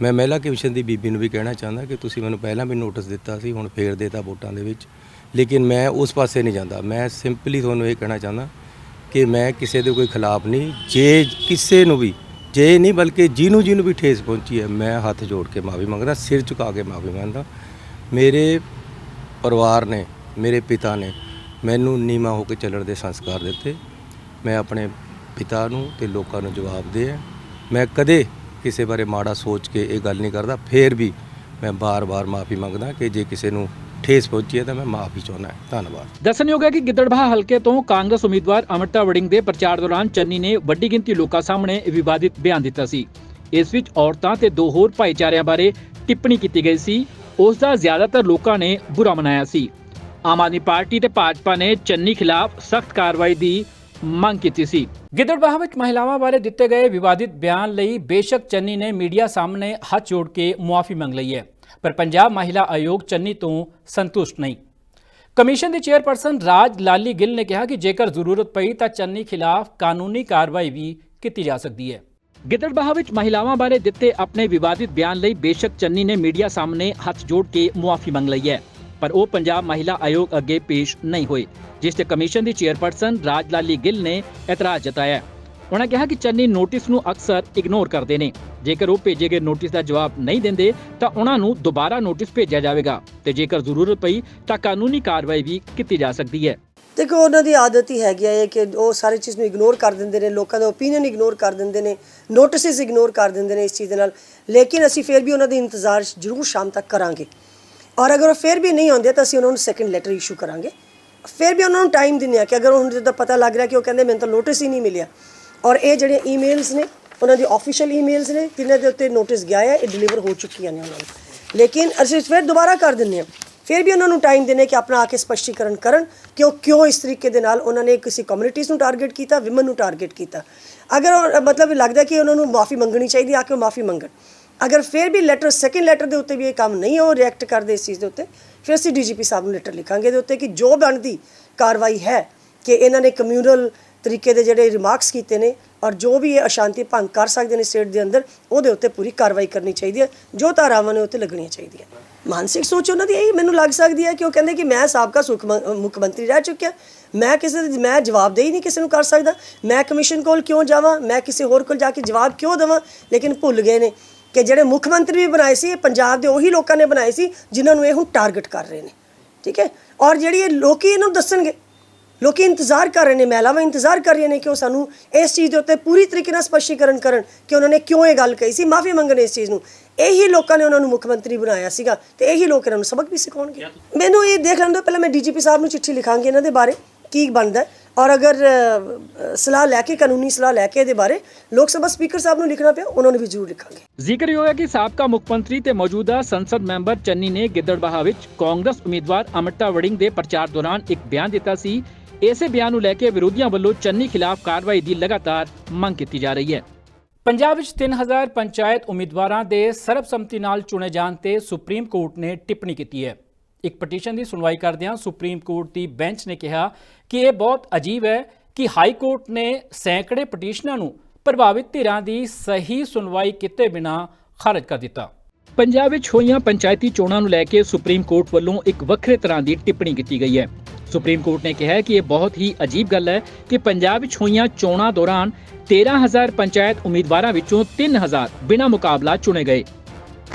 ਮੈਂ ਮਹਿਲਾ ਕਮਿਸ਼ਨ ਦੀ ਬੀਬੀ ਨੂੰ ਵੀ ਕਹਿਣਾ ਚਾਹੁੰਦਾ ਕਿ ਤੁਸੀਂ ਮੈਨੂੰ ਪਹਿਲਾਂ ਵੀ ਨੋਟਿਸ ਦਿੱਤਾ ਸੀ, ਹੁਣ ਫੇਰ ਦੇਤਾ ਵੋਟਾਂ ਦੇ ਵਿੱਚ। ਲੇਕਿਨ ਮੈਂ ਉਸ ਪਾਸੇ ਨਹੀਂ ਜਾਂਦਾ। ਮੈਂ ਸਿੰਪਲੀ ਤੁਹਾਨੂੰ ਇਹ ਕਹਿਣਾ ਚਾਹੁੰਦਾ ਕਿ ਮੈਂ ਕਿਸੇ ਦੇ ਕੋਈ ਖਿਲਾਫ ਨਹੀਂ, ਜੇ ਕਿਸੇ ਨੂੰ ਵੀ ਜੇ ਨਹੀਂ, ਬਲਕਿ ਜਿਹਨੂੰ ਜਿਹਨੂੰ ਵੀ ਠੇਸ ਪਹੁੰਚੀ ਹੈ, ਮੈਂ ਹੱਥ ਜੋੜ ਕੇ ਮਾਫੀ ਮੰਗਦਾ, ਸਿਰ ਝੁਕਾ ਕੇ ਮਾਫੀ ਮੰਗਦਾ। ਮੇਰੇ ਪਰਿਵਾਰ ਨੇ, ਮੇਰੇ ਪਿਤਾ ਨੇ ਮੈਨੂੰ ਨੀਮਾ ਹੋ ਕੇ ਚੱਲਣ ਦੇ ਸੰਸਕਾਰ ਦਿੱਤੇ। ਮੈਂ ਆਪਣੇ ਪਿਤਾ ਨੂੰ ਤੇ ਲੋਕਾਂ ਨੂੰ ਜਵਾਬ ਦੇ ਹੈ ਮੈਂ ਕਦੇ ਕਿਸੇ ਬਾਰੇ ਮਾੜਾ ਸੋਚ ਕੇ ਇਹ ਗੱਲ ਨਹੀਂ ਕਰਦਾ। ਫੇਰ ਵੀ ਮੈਂ ਬਾਰ-ਬਾਰ ਮਾਫੀ ਮੰਗਦਾ ਕਿ ਜੇ ਕਿਸੇ ਨੂੰ ਠੇਸ ਪਹੁੰਚੀ ਹੈ ਤਾਂ ਮੈਂ ਮਾਫੀ ਚਾਹੁੰਦਾ ਹਾਂ। ਧੰਨਵਾਦ ਦੱਸਣਯੋਗ ਹੈ ਕਿ ਗਿੱਦੜਬਾਹਾ ਹਲਕੇ ਤੋਂ ਕਾਂਗਰਸ ਉਮੀਦਵਾਰ ਅਮਰਤਾ ਵੜਿੰਗ ਦੇ ਪ੍ਰਚਾਰ ਦੌਰਾਨ ਚੰਨੀ ਨੇ ਵੱਡੀ ਗਿਣਤੀ ਲੋਕਾਂ ਸਾਹਮਣੇ ਵਿਵਾਦਿਤ ਬਿਆਨ ਦਿੱਤਾ ਸੀ ਇਸ ਵਿੱਚ ਔਰਤਾਂ ਤੇ ਦੋ ਹੋਰ ਭਾਈਚਾਰਿਆਂ ਬਾਰੇ ਟਿੱਪਣੀ ਕੀਤੀ ਗਈ ਸੀ ਉਸ ਦਾ ਜ਼ਿਆਦਾਤਰ ਲੋਕਾਂ ਨੇ ਬੁਰਾ ਮਨਾਇਆ ਸੀ ਆਮ ਆਦਮੀ ਪਾਰਟੀ ਤੇ ਭਾਜਪਾ ਨੇ ਚੰਨੀ ਖਿਲਾਫ ਸਖਤ ਕਾਰਵਾਈ ਦੀ ਮੰਗ ਕੀਤੀ ਸੀ ਗਿੱਦੜਬਾਹਾ ਵਿੱਚ ਮਹਿਲਾਵਾਂ ਬਾਰੇ ਦਿੱਤੇ ਗਏ ਵਿਵਾਦਿਤ ਬਿਆਨ ਲਈ ਬੇਸ਼ੱਕ ਚੰਨੀ ਨੇ ਮੀਡੀਆ ਸਾਹਮਣੇ ਹੱਥ ਜੋੜ ਕੇ ਮੁਆਫੀ ਮੰਗ ਲਈ ਹੈ ਪਰ ਪੰਜਾਬ ਮਹਿਲਾ ਆਯੋਗ ਚੰਨੀ ਤੋਂ ਸੰਤੁਸ਼ਟ ਨਹੀਂ। ਕਮਿਸ਼ਨ ਦੀ ਚੇਅਰਪਰਸਨ ਰਾਜ ਲਾਲੀ ਗਿੱਲ ਨੇ ਕਿਹਾ ਕਿ ਜੇਕਰ ਜ਼ਰੂਰਤ ਪਈ ਤਾਂ ਚੰਨੀ ਖਿਲਾਫ ਕਾਨੂੰਨੀ ਕਾਰਵਾਈ ਵੀ ਕੀਤੀ ਜਾ ਸਕਦੀ ਹੈ। ਗਿੱਦੜਬਾਹਾ ਵਿੱਚ ਮਹਿਲਾਵਾਂ ਬਾਰੇ ਦਿੱਤੇ ਆਪਣੇ ਵਿਵਾਦਿਤ ਬਿਆਨ ਲਈ ਬੇਸ਼ੱਕ ਚੰਨੀ ਨੇ ਮੀਡੀਆ ਸਾਹਮਣੇ ਹੱਥ ਜੋੜ ਕੇ ਮੁਆਫੀ ਮੰਗ ਲਈ ਹੈ, ਪਰ ਉਹ ਪੰਜਾਬ ਮਹਿਲਾ ਆਯੋਗ ਅੱਗੇ ਪੇਸ਼ ਨਹੀਂ ਹੋਏ, ਜਿਸ ਤੇ ਕਮਿਸ਼ਨ ਦੀ ਚੇਅਰਪਰਸਨ ਰਾਜ ਲਾਲੀ ਗਿੱਲ ਨੇ ਇਤਰਾਜ਼ ਜਤਾਇਆ ਉਹਨਾਂ ਕਿਹਾ ਕਿ ਚੰਨੀ ਨੋਟਿਸ ਨੂੰ ਅਕਸਰ ਇਗਨੋਰ ਕਰਦੇ ਨੇ। ਜੇਕਰ ਉਹ ਭੇਜੇ ਗਏ ਨੋਟਿਸ ਦਾ ਜਵਾਬ ਨਹੀਂ ਦਿੰਦੇ, ਤਾਂ ਉਹਨਾਂ ਨੂੰ ਦੁਬਾਰਾ ਨੋਟਿਸ ਭੇਜਿਆ ਜਾਵੇਗਾ ਤੇ ਜੇਕਰ ਜ਼ਰੂਰਤ ਪਈ, ਤਾਂ ਕਾਨੂੰਨੀ ਕਾਰਵਾਈ ਵੀ ਕੀਤੀ ਜਾ ਸਕਦੀ ਹੈ। ਦੇਖੋ, ਉਹਨਾਂ ਦੀ ਆਦਤ ਹੀ ਹੈਗੀ ਹੈ ਕਿ ਉਹ ਸਾਰੀ ਚੀਜ਼ ਨੂੰ ਇਗਨੋਰ ਕਰ ਦਿੰਦੇ ਨੇ, ਲੋਕਾਂ ਦਾ ਓਪੀਨੀਅਨ ਇਗਨੋਰ ਕਰ ਦਿੰਦੇ ਨੇ ਨੋਟਿਸਸ ਇਗਨੋਰ ਕਰ ਦਿੰਦੇ ਨੇ ਇਸ ਚੀਜ਼ ਦੇ ਨਾਲ। ਲੇਕਿਨ ਅਸੀਂ ਫਿਰ ਵੀ ਉਹਨਾਂ ਦੀ ਇੰਤਜ਼ਾਰ ਜ਼ਰੂਰ ਸ਼ਾਮ ਤੱਕ ਕਰਾਂਗੇ। ਔਰ ਅਗਰ ਉਹ ਫਿਰ ਵੀ ਨਹੀਂ ਆਉਂਦੇ, ਤਾਂ ਅਸੀਂ ਉਹਨਾਂ ਨੂੰ ਸੈਕੰਡ ਲੈਟਰ ਇਸ਼ੂ ਕਰਾਂਗੇ। ਫਿਰ ਵੀ ਉਹਨਾਂ ਨੂੰ ਟਾਈਮ ਦਿੰਦੇ ਆ ਕਿ ਅਗਰ ਉਹਨਾਂ ਦਾ ਪਤਾ ਲੱਗ ਰਿਹਾ ਕਿ ਉਹ ਕਹਿੰਦੇ ਮੈਨੂੰ ਤਾਂ ਨੋਟਿਸ ਹੀ ਨਹੀਂ ਮਿਲਿਆ ਔਰ ਇਹ ਜਿਹੜੇ ਈਮੇਲਸ ਨੇ, ਉਹਨਾਂ ਦੀ ਆਫੀਸ਼ੀਅਲ ਈਮੇਲਸ ਨੇ, ਜਿਨ੍ਹਾਂ ਦੇ ਉੱਤੇ ਨੋਟਿਸ ਗਿਆ ਹੈ, ਇਹ ਡਿਲੀਵਰ ਹੋ ਚੁੱਕੀਆਂ ਨੇ ਉਹਨਾਂ ਨੂੰ। ਲੇਕਿਨ ਅਸੀਂ ਫਿਰ ਦੁਬਾਰਾ ਕਰ ਦਿੰਦੇ ਹਾਂ। ਫਿਰ ਵੀ ਉਹਨਾਂ ਨੂੰ ਟਾਈਮ ਦੇਣੇ ਕਿ ਆਪਣਾ ਆ ਕੇ ਸਪਸ਼ਟੀਕਰਨ ਕਰਨ ਕਿ ਉਹ ਕਿਉਂ ਇਸ ਤਰੀਕੇ ਦੇ ਨਾਲ ਉਹਨਾਂ ਨੇ ਕਿਸੇ ਕਮਿਊਨਿਟੀਜ਼ ਨੂੰ ਟਾਰਗੇਟ ਕੀਤਾ ਵਿਮਨ ਨੂੰ ਟਾਰਗੇਟ ਕੀਤਾ। ਅਗਰ ਉਹ- ਮਤਲਬ ਲੱਗਦਾ ਕਿ ਉਹਨਾਂ ਨੂੰ ਮਾਫੀ ਮੰਗਣੀ ਚਾਹੀਦੀ ਆ ਕੇ ਉਹ ਮਾਫੀ ਮੰਗਣ। ਅਗਰ ਫਿਰ ਵੀ ਲੈਟਰ ਸੈਕਿੰਡ ਲੈਟਰ ਦੇ ਉੱਤੇ ਵੀ ਇਹ ਕੰਮ ਨਹੀਂ ਹੋ ਰਿਐਕਟ ਕਰਦੇ ਇਸ ਚੀਜ਼ ਦੇ ਉੱਤੇ, ਫਿਰ ਅਸੀਂ ਡੀਜੀਪੀ ਸਾਹਿਬ ਨੂੰ ਲੈਟਰ ਲਿਖਾਂਗੇ ਦੇ ਉੱਤੇ ਕਿ ਜੋ ਬਣਦੀ ਕਾਰਵਾਈ ਹੈ ਕਿ ਇਹਨਾਂ ਨੇ ਕਮਿਊਨਲ ਤਰੀਕੇ ਦੇ ਜਿਹੜੇ ਰਿਮਾਰਕਸ ਕੀਤੇ ਨੇ ਔਰ ਜੋ ਵੀ ਇਹ ਅਸ਼ਾਂਤੀ ਭੰਗ ਕਰ ਸਕਦੇ ਨੇ ਸਟੇਟ ਦੇ ਅੰਦਰ, ਉਹਦੇ ਉੱਤੇ ਪੂਰੀ ਕਾਰਵਾਈ ਕਰਨੀ ਚਾਹੀਦੀ ਹੈ, ਜੋ ਧਾਰਾਵਾਂ ਨੇ ਉੱਤੇ ਲੱਗਣੀਆਂ ਚਾਹੀਦੀਆਂ। ਮਾਨਸਿਕ ਸੋਚ ਉਹਨਾਂ ਦੀ ਇਹੀ ਮੈਨੂੰ ਲੱਗ ਸਕਦੀ ਹੈ ਕਿ ਉਹ ਕਹਿੰਦੇ ਕਿ ਮੈਂ ਸਾਬਕਾ ਸੁਖ ਮ- ਮੁੱਖ ਮੰਤਰੀ ਰਹਿ ਚੁੱਕਿਆ, ਮੈਂ ਕਿਸੇ ਦੇ, ਮੈਂ ਜਵਾਬਦੇਹੀ ਨਹੀਂ ਕਿਸੇ ਨੂੰ ਕਰ ਸਕਦਾ, ਮੈਂ ਕਮਿਸ਼ਨ ਕੋਲ ਕਿਉਂ ਜਾਵਾਂ, ਮੈਂ ਕਿਸੇ ਹੋਰ ਕੋਲ ਜਾ ਕੇ ਜਵਾਬ ਕਿਉਂ ਦੇਵਾਂ? ਲੇਕਿਨ ਭੁੱਲ ਗਏ ਨੇ ਕਿ ਜਿਹੜੇ ਮੁੱਖ ਮੰਤਰੀ ਵੀ ਬਣਾਏ ਸੀ, ਇਹ ਪੰਜਾਬ ਦੇ ਉਹੀ ਲੋਕਾਂ ਨੇ ਬਣਾਏ ਸੀ, ਜਿਨ੍ਹਾਂ ਨੂੰ ਇਹ ਹੁਣ ਟਾਰਗੇਟ ਕਰ ਰਹੇ ਨੇ। ਠੀਕ ਹੈ? ਔਰ ਜਿਹੜੀ ਇਹ ਲੋਕੀ ਇਹਨੂੰ ਦੱਸਣਗੇ ਲੋਕੀ ਇੰਤਜ਼ਾਰ ਕਰ ਰਹੇ ਨੇ, ਮਹਿਲਾਵਾਂ ਇੰਤਜ਼ਾਰ ਕਰ ਰਹੀਆਂ ਨੇ ਕਿ ਉਹ ਸਾਨੂੰ ਇਸ ਚੀਜ਼ ਦੇ ਉੱਤੇ ਪੂਰੀ ਤਰੀਕੇ ਨਾਲ ਸਪਸ਼ਟੀਕਰਨ ਕਰਨ ਕਿ ਉਹਨਾਂ ਨੇ ਕਿਉਂ ਇਹ ਗੱਲ ਕਹੀ ਸੀ। ਮਾਫੀ ਮੰਗਣ ਇਸ ਚੀਜ਼ ਨੂੰ। ਇਹੀ ਲੋਕਾਂ ਨੇ ਉਹਨਾਂ ਨੂੰ ਮੁੱਖ ਮੰਤਰੀ ਬਣਾਇਆ ਸੀਗਾ ਤੇ ਇਹੀ ਲੋਕ ਇਹਨਾਂ ਨੂੰ ਸਬਕ ਵੀ ਸਿਖਾਉਣਗੇ। ਮੈਨੂੰ ਇਹ ਦੇਖ ਲੈਣ ਦਿਓ, ਪਹਿਲਾਂ ਮੈਂ ਡੀਜੀਪੀ ਸਾਹਿਬ ਨੂੰ ਚਿੱਠੀ ਲਿਖਾਂਗੀ ਇਹਨਾਂ ਦੇ ਬਾਰੇ, ਕੀ ਬਣਦਾ ਔਰ ਅਗਰ ਸਲਾਹ ਲੈ ਕੇ, ਕਾਨੂੰਨੀ ਸਲਾਹ ਲੈ ਕੇ ਇਹਦੇ ਬਾਰੇ ਲੋਕ ਸਭਾ ਸਪੀਕਰ ਸਾਹਿਬ ਨੂੰ ਲਿਖਣਾ ਪਿਆ, ਉਹਨਾਂ ਨੂੰ ਵੀ ਜ਼ਰੂਰ ਲਿਖਾਂਗੇ। ਜ਼ਿਕਰ ਹੈ ਕਿ ਸਾਬਕਾ ਮੁੱਖ ਮੰਤਰੀ ਤੇ ਮੌਜੂਦਾ ਸੰਸਦ ਮੈਂਬਰ ਚੰਨੀ ਨੇ ਗਿੱਦੜਬਾਹਾ ਵਿੱਚ ਕਾਂਗਰਸ ਉਮੀਦਵਾਰ ਅਮਰਤਾ ਵੜਿੰਗ ਦੇ ਪ੍ਰਚਾਰ ਦੌਰਾਨ ਇੱਕ ਬਿਆਨ ਦਿੱਤਾ ਸੀ ਇਸੇ ਬਿਆਨ ਨੂੰ ਲੈ ਕੇ ਵਿਰੋਧੀਆਂ ਵੱਲੋਂ ਚੰਨੀ ਖਿਲਾਫ ਕਾਰਵਾਈ ਦੀ ਲਗਾਤਾਰ ਮੰਗ ਕੀਤੀ ਜਾ ਰਹੀ ਹੈ। ਪੰਜਾਬ ਵਿੱਚ 3000 ਪੰਚਾਇਤ ਉਮੀਦਵਾਰਾਂ ਦੇ ਸਰਬਸੰਮਤੀ ਨਾਲ ਚੁਣੇ ਜਾਣ ਤੇ ਸੁਪਰੀਮ ਕੋਰਟ ਨੇ ਟਿੱਪਣੀ ਕੀਤੀ ਹੈ। ਇੱਕ ਪਟੀਸ਼ਨ ਦੀ ਸੁਣਵਾਈ ਕਰਦਿਆਂ ਸੁਪਰੀਮ ਕੋਰਟ ਦੀ ਬੈਂਚ ਨੇ ਕਿਹਾ ਕਿ ਇਹ ਬਹੁਤ ਅਜੀਬ ਹੈ ਕਿ ਹਾਈ ਕੋਰਟ ਨੇ ਸੈਂਕੜੇ ਪਟੀਸ਼ਨਾਂ ਨੂੰ ਪ੍ਰਭਾਵਿਤ ਧਿਰਾਂ ਦੀ ਸਹੀ ਸੁਣਵਾਈ ਕੀਤੇ ਬਿਨਾਂ ਖਾਰਜ ਕਰ ਦਿੱਤਾ। ਪੰਜਾਬ ਵਿੱਚ ਹੋਈਆਂ ਪੰਚਾਇਤੀ ਚੋਣਾਂ ਨੂੰ ਲੈ ਕੇ ਸੁਪਰੀਮ ਕੋਰਟ ਵੱਲੋਂ ਇੱਕ ਵੱਖਰੇ ਤਰ੍ਹਾਂ ਦੀ ਟਿੱਪਣੀ ਕੀਤੀ ਗਈ ਹੈ। ਸੁਪਰੀਮ ਕੋਰਟ ਨੇ ਕਿਹਾ ਕਿ ਇਹ ਬਹੁਤ ਹੀ ਅਜੀਬ ਗੱਲ ਹੈ ਕਿ ਪੰਜਾਬ ਵਿੱਚ ਹੋਈਆਂ ਚੋਣਾਂ ਦੌਰਾਨ 13000 ਪੰਚਾਇਤ ਉਮੀਦਵਾਰਾਂ ਵਿੱਚੋਂ 3000 ਬਿਨਾਂ ਮੁਕਾਬਲਾ ਚੁਣੇ ਗਏ।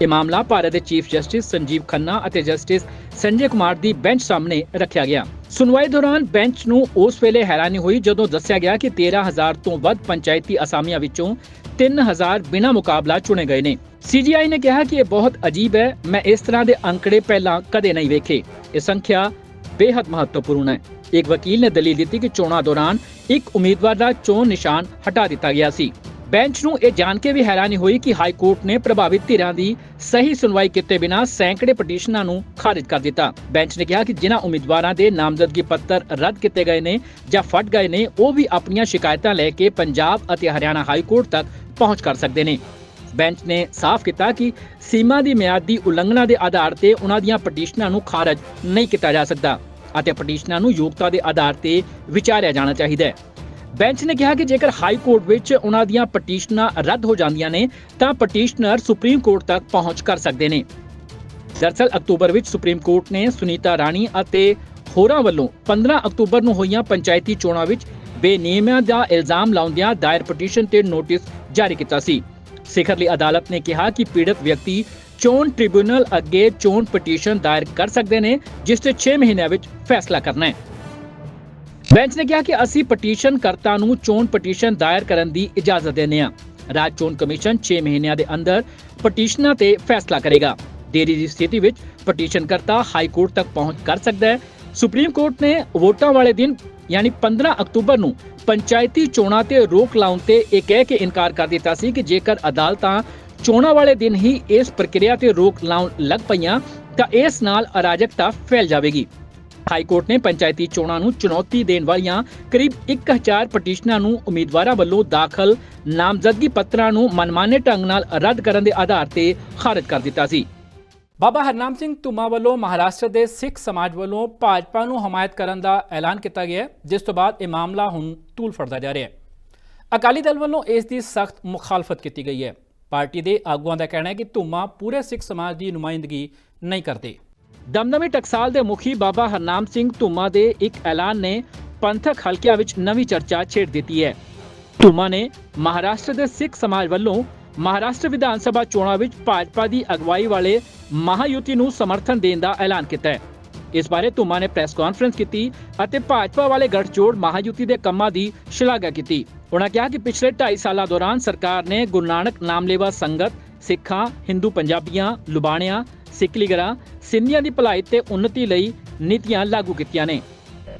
ਇਹ ਮਾਮਲਾ ਭਾਰਤ ਦੇ ਚੀਫ ਜਸਟਿਸ ਸੰਜੀਵ ਖੰਨਾ ਅਤੇ ਜਸਟਿਸ ਸੰਜੇ ਕੁਮਾਰ ਦੀ ਬੈਂਚ ਸਾਹਮਣੇ ਰੱਖਿਆ ਗਿਆ। ਸੁਣਵਾਈ ਦੌਰਾਨ ਬੈਂਚ ਨੂੰ ਉਸ ਵੇਲੇ ਹੈਰਾਨੀ ਹੋਈ ਜਦੋਂ ਦੱਸਿਆ ਗਿਆ ਕਿ 13000 ਤੋਂ ਵੱਧ ਪੰਚਾਇਤੀ ਅਸਾਮੀਆਂ ਵਿੱਚੋਂ 3000 ਬਿਨਾਂ ਮੁਕਾਬਲਾ ਚੁਣੇ ਗਏ ਨੇ। ਸੀਜੀਆਈ ਨੇ ਕਿਹਾ ਕਿ ਇਹ ਬਹੁਤ ਅਜੀਬ ਹੈ, ਮੈਂ ਇਸ ਤਰ੍ਹਾਂ ਦੇ ਅੰਕੜੇ ਪਹਿਲਾਂ ਕਦੇ ਨਹੀਂ ਵੇਖੇ। ਇਹ ਸੰਖਿਆ ਬੇहद ਮਹੱਤਵਪੂਰਨ ਹੈ। ਇੱਕ ਵਕੀਲ ਨੇ ਦਲੀਲ ਦਿੱਤੀ ਕਿ ਚੋਣਾਂ ਦੌਰਾਨ ਇੱਕ ਉਮੀਦਵਾਰ ਦਾ ਚੋਣ ਨਿਸ਼ਾਨ ਹਟਾ ਦਿੱਤਾ ਗਿਆ ਸੀ। ਬੈਂਚ ਨੂੰ ਇਹ ਜਾਣ ਕੇ ਵੀ ਹੈਰਾਨੀ ਹੋਈ ਕਿ ਹਾਈ ਕੋਰਟ ਨੇ ਪ੍ਰਭਾਵਿਤ ਧਿਰਾਂ ਦੀ ਸਹੀ ਸੁਣਵਾਈ ਕੀਤੇ ਬਿਨਾਂ ਸੈਂਕੜੇ ਪਟੀਸ਼ਨਾਂ ਨੂੰ ਖਾਰਜ ਕਰ ਦਿੱਤਾ। ਬੈਂਚ ਨੇ ਕਿਹਾ ਕਿ ਜਿਨ੍ਹਾਂ ਉਮੀਦਵਾਰਾਂ ਦੇ ਨਾਮਜ਼ਦਗੀ ਪੱਤਰ ਰੱਦ ਕੀਤੇ ਗਏ ਨੇ ਜਾਂ ਫਟ ਗਏ ਨੇ, ਉਹ ਵੀ ਆਪਣੀਆਂ ਸ਼ਿਕਾਇਤਾਂ ਲੈ ਕੇ ਪੰਜਾਬ ਅਤੇ ਹਰਿਆਣਾ ਹਾਈ ਕੋਰਟ ਤੱਕ ਪਹੁੰਚ ਕਰ ਸਕਦੇ ਨੇ। ਬੈਂਚ ਨੇ ਸਾਫ਼ ਕੀਤਾ ਕਿ ਸੀਮਾ ਦੀ ਮਿਆਦ ਦੀ ਉਲੰਘਣਾ ਦੇ ਆਧਾਰ ਤੇ ਉਹਨਾਂ ਦੀਆਂ ਪਟੀਸ਼ਨਾਂ ਨੂੰ ਖਾਰਜ ਨਹੀਂ ਕੀਤਾ ਜਾ ਸਕਦਾ। ਅਤੇ ਪਟੀਸ਼ਨਾਂ ਨੂੰ ਯੋਗਤਾ ਦੇ ਆਧਾਰ ਤੇ ਵਿਚਾਰਿਆ ਜਾਣਾ ਚਾਹੀਦਾ ਹੈ। ਬੈਂਚ ਨੇ ਕਿਹਾ ਕਿ ਜੇਕਰ ਹਾਈ ਕੋਰਟ ਵਿੱਚ ਉਹਨਾਂ ਦੀਆਂ ਪਟੀਸ਼ਨਾਂ ਰੱਦ ਹੋ ਜਾਂਦੀਆਂ ਨੇ, ਤਾਂ ਪਟੀਸ਼ਨਰ ਸੁਪਰੀਮ ਕੋਰਟ ਤੱਕ ਪਹੁੰਚ ਕਰ ਸਕਦੇ ਨੇ। ਦਰਅਸਲ ਅਕਤੂਬਰ ਵਿੱਚ ਸੁਪਰੀਮ ਕੋਰਟ ਨੇ ਸੁਨੀਤਾ ਰਾਣੀ ਅਤੇ ਹੋਰਾਂ ਵੱਲੋਂ 15 ਅਕਤੂਬਰ ਨੂੰ ਹੋਈਆਂ ਪੰਚਾਇਤੀ ਚੋਣਾਂ ਵਿੱਚ ਬੇਨਿਯਮਾਂ ਦਾ ਇਲਜ਼ਾਮ ਲਾਉਂਦਿਆਂ ਦਾਇਰ ਪਟੀਸ਼ਨ ਤੇ ਨੋਟਿਸ ਜਾਰੀ ਕੀਤਾ ਸੀ। ਸਿਖਰਲੀ ਅਦਾਲਤ ਨੇ ਕਿਹਾ ਕਿ ਪੀੜਤ ਵਿਅਕਤੀ ਚੋਣ ਟ੍ਰਿਬਿਊਨਲ ਅੱਗੇ ਚੋਣ ਪਟੀਸ਼ਨ ਦਾਇਰ ਕਰ ਸਕਦੇ ਨੇ, ਜਿਸ ਤੇ 6 ਮਹੀਨਿਆਂ ਵਿੱਚ ਫੈਸਲਾ ਕਰਨਾ ਹੈ। ਬੈਂਚ ਨੇ ਕਿਹਾ ਕਿ ਅਸੀਂ ਪਟੀਸ਼ਨ ਕਰਤਾ ਨੂੰ ਚੋਣ ਪਟੀਸ਼ਨ ਦਾਇਰ ਕਰਨ ਦੀ ਇਜਾਜ਼ਤ ਦਿੰਦੇ ਹਾਂ। ਰਾਜ ਚੋਣ ਕਮਿਸ਼ਨ 6 ਮਹੀਨਿਆਂ ਦੇ ਅੰਦਰ ਪਟੀਸ਼ਨਾਂ ਤੇ ਫੈਸਲਾ ਕਰੇਗਾ। ਦੇਰੀ ਦੀ ਸਥਿਤੀ ਵਿੱਚ ਪਟੀਸ਼ਨ ਕਰਤਾ ਹਾਈ ਕੋਰਟ ਤੱਕ ਪਹੁੰਚ ਕਰ ਸਕਦਾ ਹੈ। ਸੁਪਰੀਮ ਕੋਰਟ ਨੇ ਵੋਟਾਂ ਵਾਲੇ ਦਿਨ, ਯਾਨੀ 15 ਅਕਤੂਬਰ ਨੂੰ, ਪੰਚਾਇਤੀ ਚੋਣਾਂ ਤੇ ਰੋਕ ਲਾਉਣ ਤੇ ਇਹ ਕਹਿ ਕੇ ਇਨਕਾਰ ਕਰ ਦਿੱਤਾ ਸੀ ਕਿ ਜੇਕਰ ਅਦਾਲਤਾਂ ਚੋਣਾਂ ਵਾਲੇ ਦਿਨ ਹੀ ਇਸ ਪ੍ਰਕਿਰਿਆ ਤੇ ਰੋਕ ਲਾਉਣ ਲੱਗ ਪਈਆਂ, ਤਾਂ ਇਸ ਨਾਲ ਅਰਾਜਕਤਾ ਫੈਲ ਜਾਵੇਗੀ। ਹਾਈ ਕੋਰਟ ਨੇ ਪੰਚਾਇਤੀ ਚੋਣਾਂ ਨੂੰ ਚੁਣੌਤੀ ਦੇਣ ਵਾਲੀਆਂ ਕਰੀਬ 1000 ਪਟੀਸ਼ਨਾਂ ਨੂੰ ਉਮੀਦਵਾਰਾਂ ਵੱਲੋਂ ਦਾਖਲ ਨਾਮਜ਼ਦਗੀ ਪੱਤਰਾਂ ਨੂੰ ਮਨਮਾਨੇ ਢੰਗ ਨਾਲ ਰੱਦ ਕਰਨ ਦੇ ਆਧਾਰ ਤੇ ਖਾਰਜ ਕਰ ਦਿੱਤਾ ਸੀ। ਬਾਬਾ ਹਰਨਾਮ ਸਿੰਘ ਧੁਮਾ ਵੱਲੋਂ ਮਹਾਰਾਸ਼ਟਰ ਦੇ ਸਿੱਖ ਸਮਾਜ ਵੱਲੋਂ ਭਾਜਪਾ ਨੂੰ ਹਮਾਇਤ ਕਰਨ ਦਾ ਐਲਾਨ ਕੀਤਾ ਗਿਆ ਜਿਸ ਤੋਂ ਬਾਅਦ ਇਹ ਮਾਮਲਾ ਹੁਣ ਤੂਲ ਫੜਦਾ ਜਾ ਰਿਹਾ ਹੈ। ਅਕਾਲੀ ਦਲ ਵੱਲੋਂ ਇਸ ਦੀ ਸਖਤ ਮੁਖਾਲਫਤ ਕੀਤੀ ਗਈ ਹੈ। ਪਾਰਟੀ ਦੇ ਆਗੂਆਂ ਦਾ ਕਹਿਣਾ ਹੈ ਕਿ ਧੁਮਾ ਪੂਰੇ ਸਿੱਖ ਸਮਾਜ ਦੀ ਨੁਮਾਇੰਦਗੀ ਨਹੀਂ ਕਰਦੇ। ਦਮਦਮੀ ਟਕਸਾਲ ਦੇ ਮੁਖੀ ਬਾਬਾ ਹਰਨਾਮ ਸਿੰਘ ਧੁਮਾ ਦੇ ਇੱਕ ਐਲਾਨ ਨੇ ਪੰਥਕ ਹਲਕਿਆਂ ਵਿੱਚ ਨਵੀਂ ਚਰਚਾ ਛੇੜ ਦਿੱਤੀ ਹੈ। ਧੁਮਾ ਨੇ ਮਹਾਰਾਸ਼ਟਰ ਦੇ ਸਿੱਖ ਸਮਾਜ ਵੱਲੋਂ ਮਹਾਰਾਸ਼ਟਰ ਵਿਧਾਨ ਸਭਾ ਚੋਣਾਂ ਵਿੱਚ ਭਾਜਪਾ ਦੀ ਅਗਵਾਈ ਵਾਲੇ ਮਹਾਯੁਤੀ ਨੂੰ ਸਮਰਥਨ ਦੇਣ ਦਾ ਐਲਾਨ ਕੀਤਾ ਹੈ। ਇਸ ਬਾਰੇ ਧੁਮਾ ਨੇ ਪ੍ਰੈਸ ਕਾਨਫਰੰਸ ਕੀਤੀ ਅਤੇ ਭਾਜਪਾ ਵਾਲੇ ਗੱਠਜੋੜ ਮਹਾਯੁਤੀ ਦੇ ਕੰਮਾਂ ਦੀ ਸ਼ਲਾਘਾ ਕੀਤੀ। ਉਹਨਾਂ ਕਿਹਾ ਕਿ ਪਿਛਲੇ 2.5 ਸਾਲਾਂ ਦੌਰਾਨ ਸਰਕਾਰ ਨੇ ਗੁਰੂ ਨਾਨਕ ਨਾਮਲੇਵਾ ਸੰਗਤ, ਸਿੱਖਾਂ, ਹਿੰਦੂ ਪੰਜਾਬੀਆਂ ਲੁਬਾਣਿਆਂ ਸਿੱਖ ਲੀਗਰਾਂ ਸਿੰਧੀਆਂ ਦੀ ਭਲਾਈ ਤੇ ਉન્નਤੀ ਲਈ ਨੀਤੀਆਂ ਲਾਗੂ ਕੀਤੀਆਂ ਨੇ।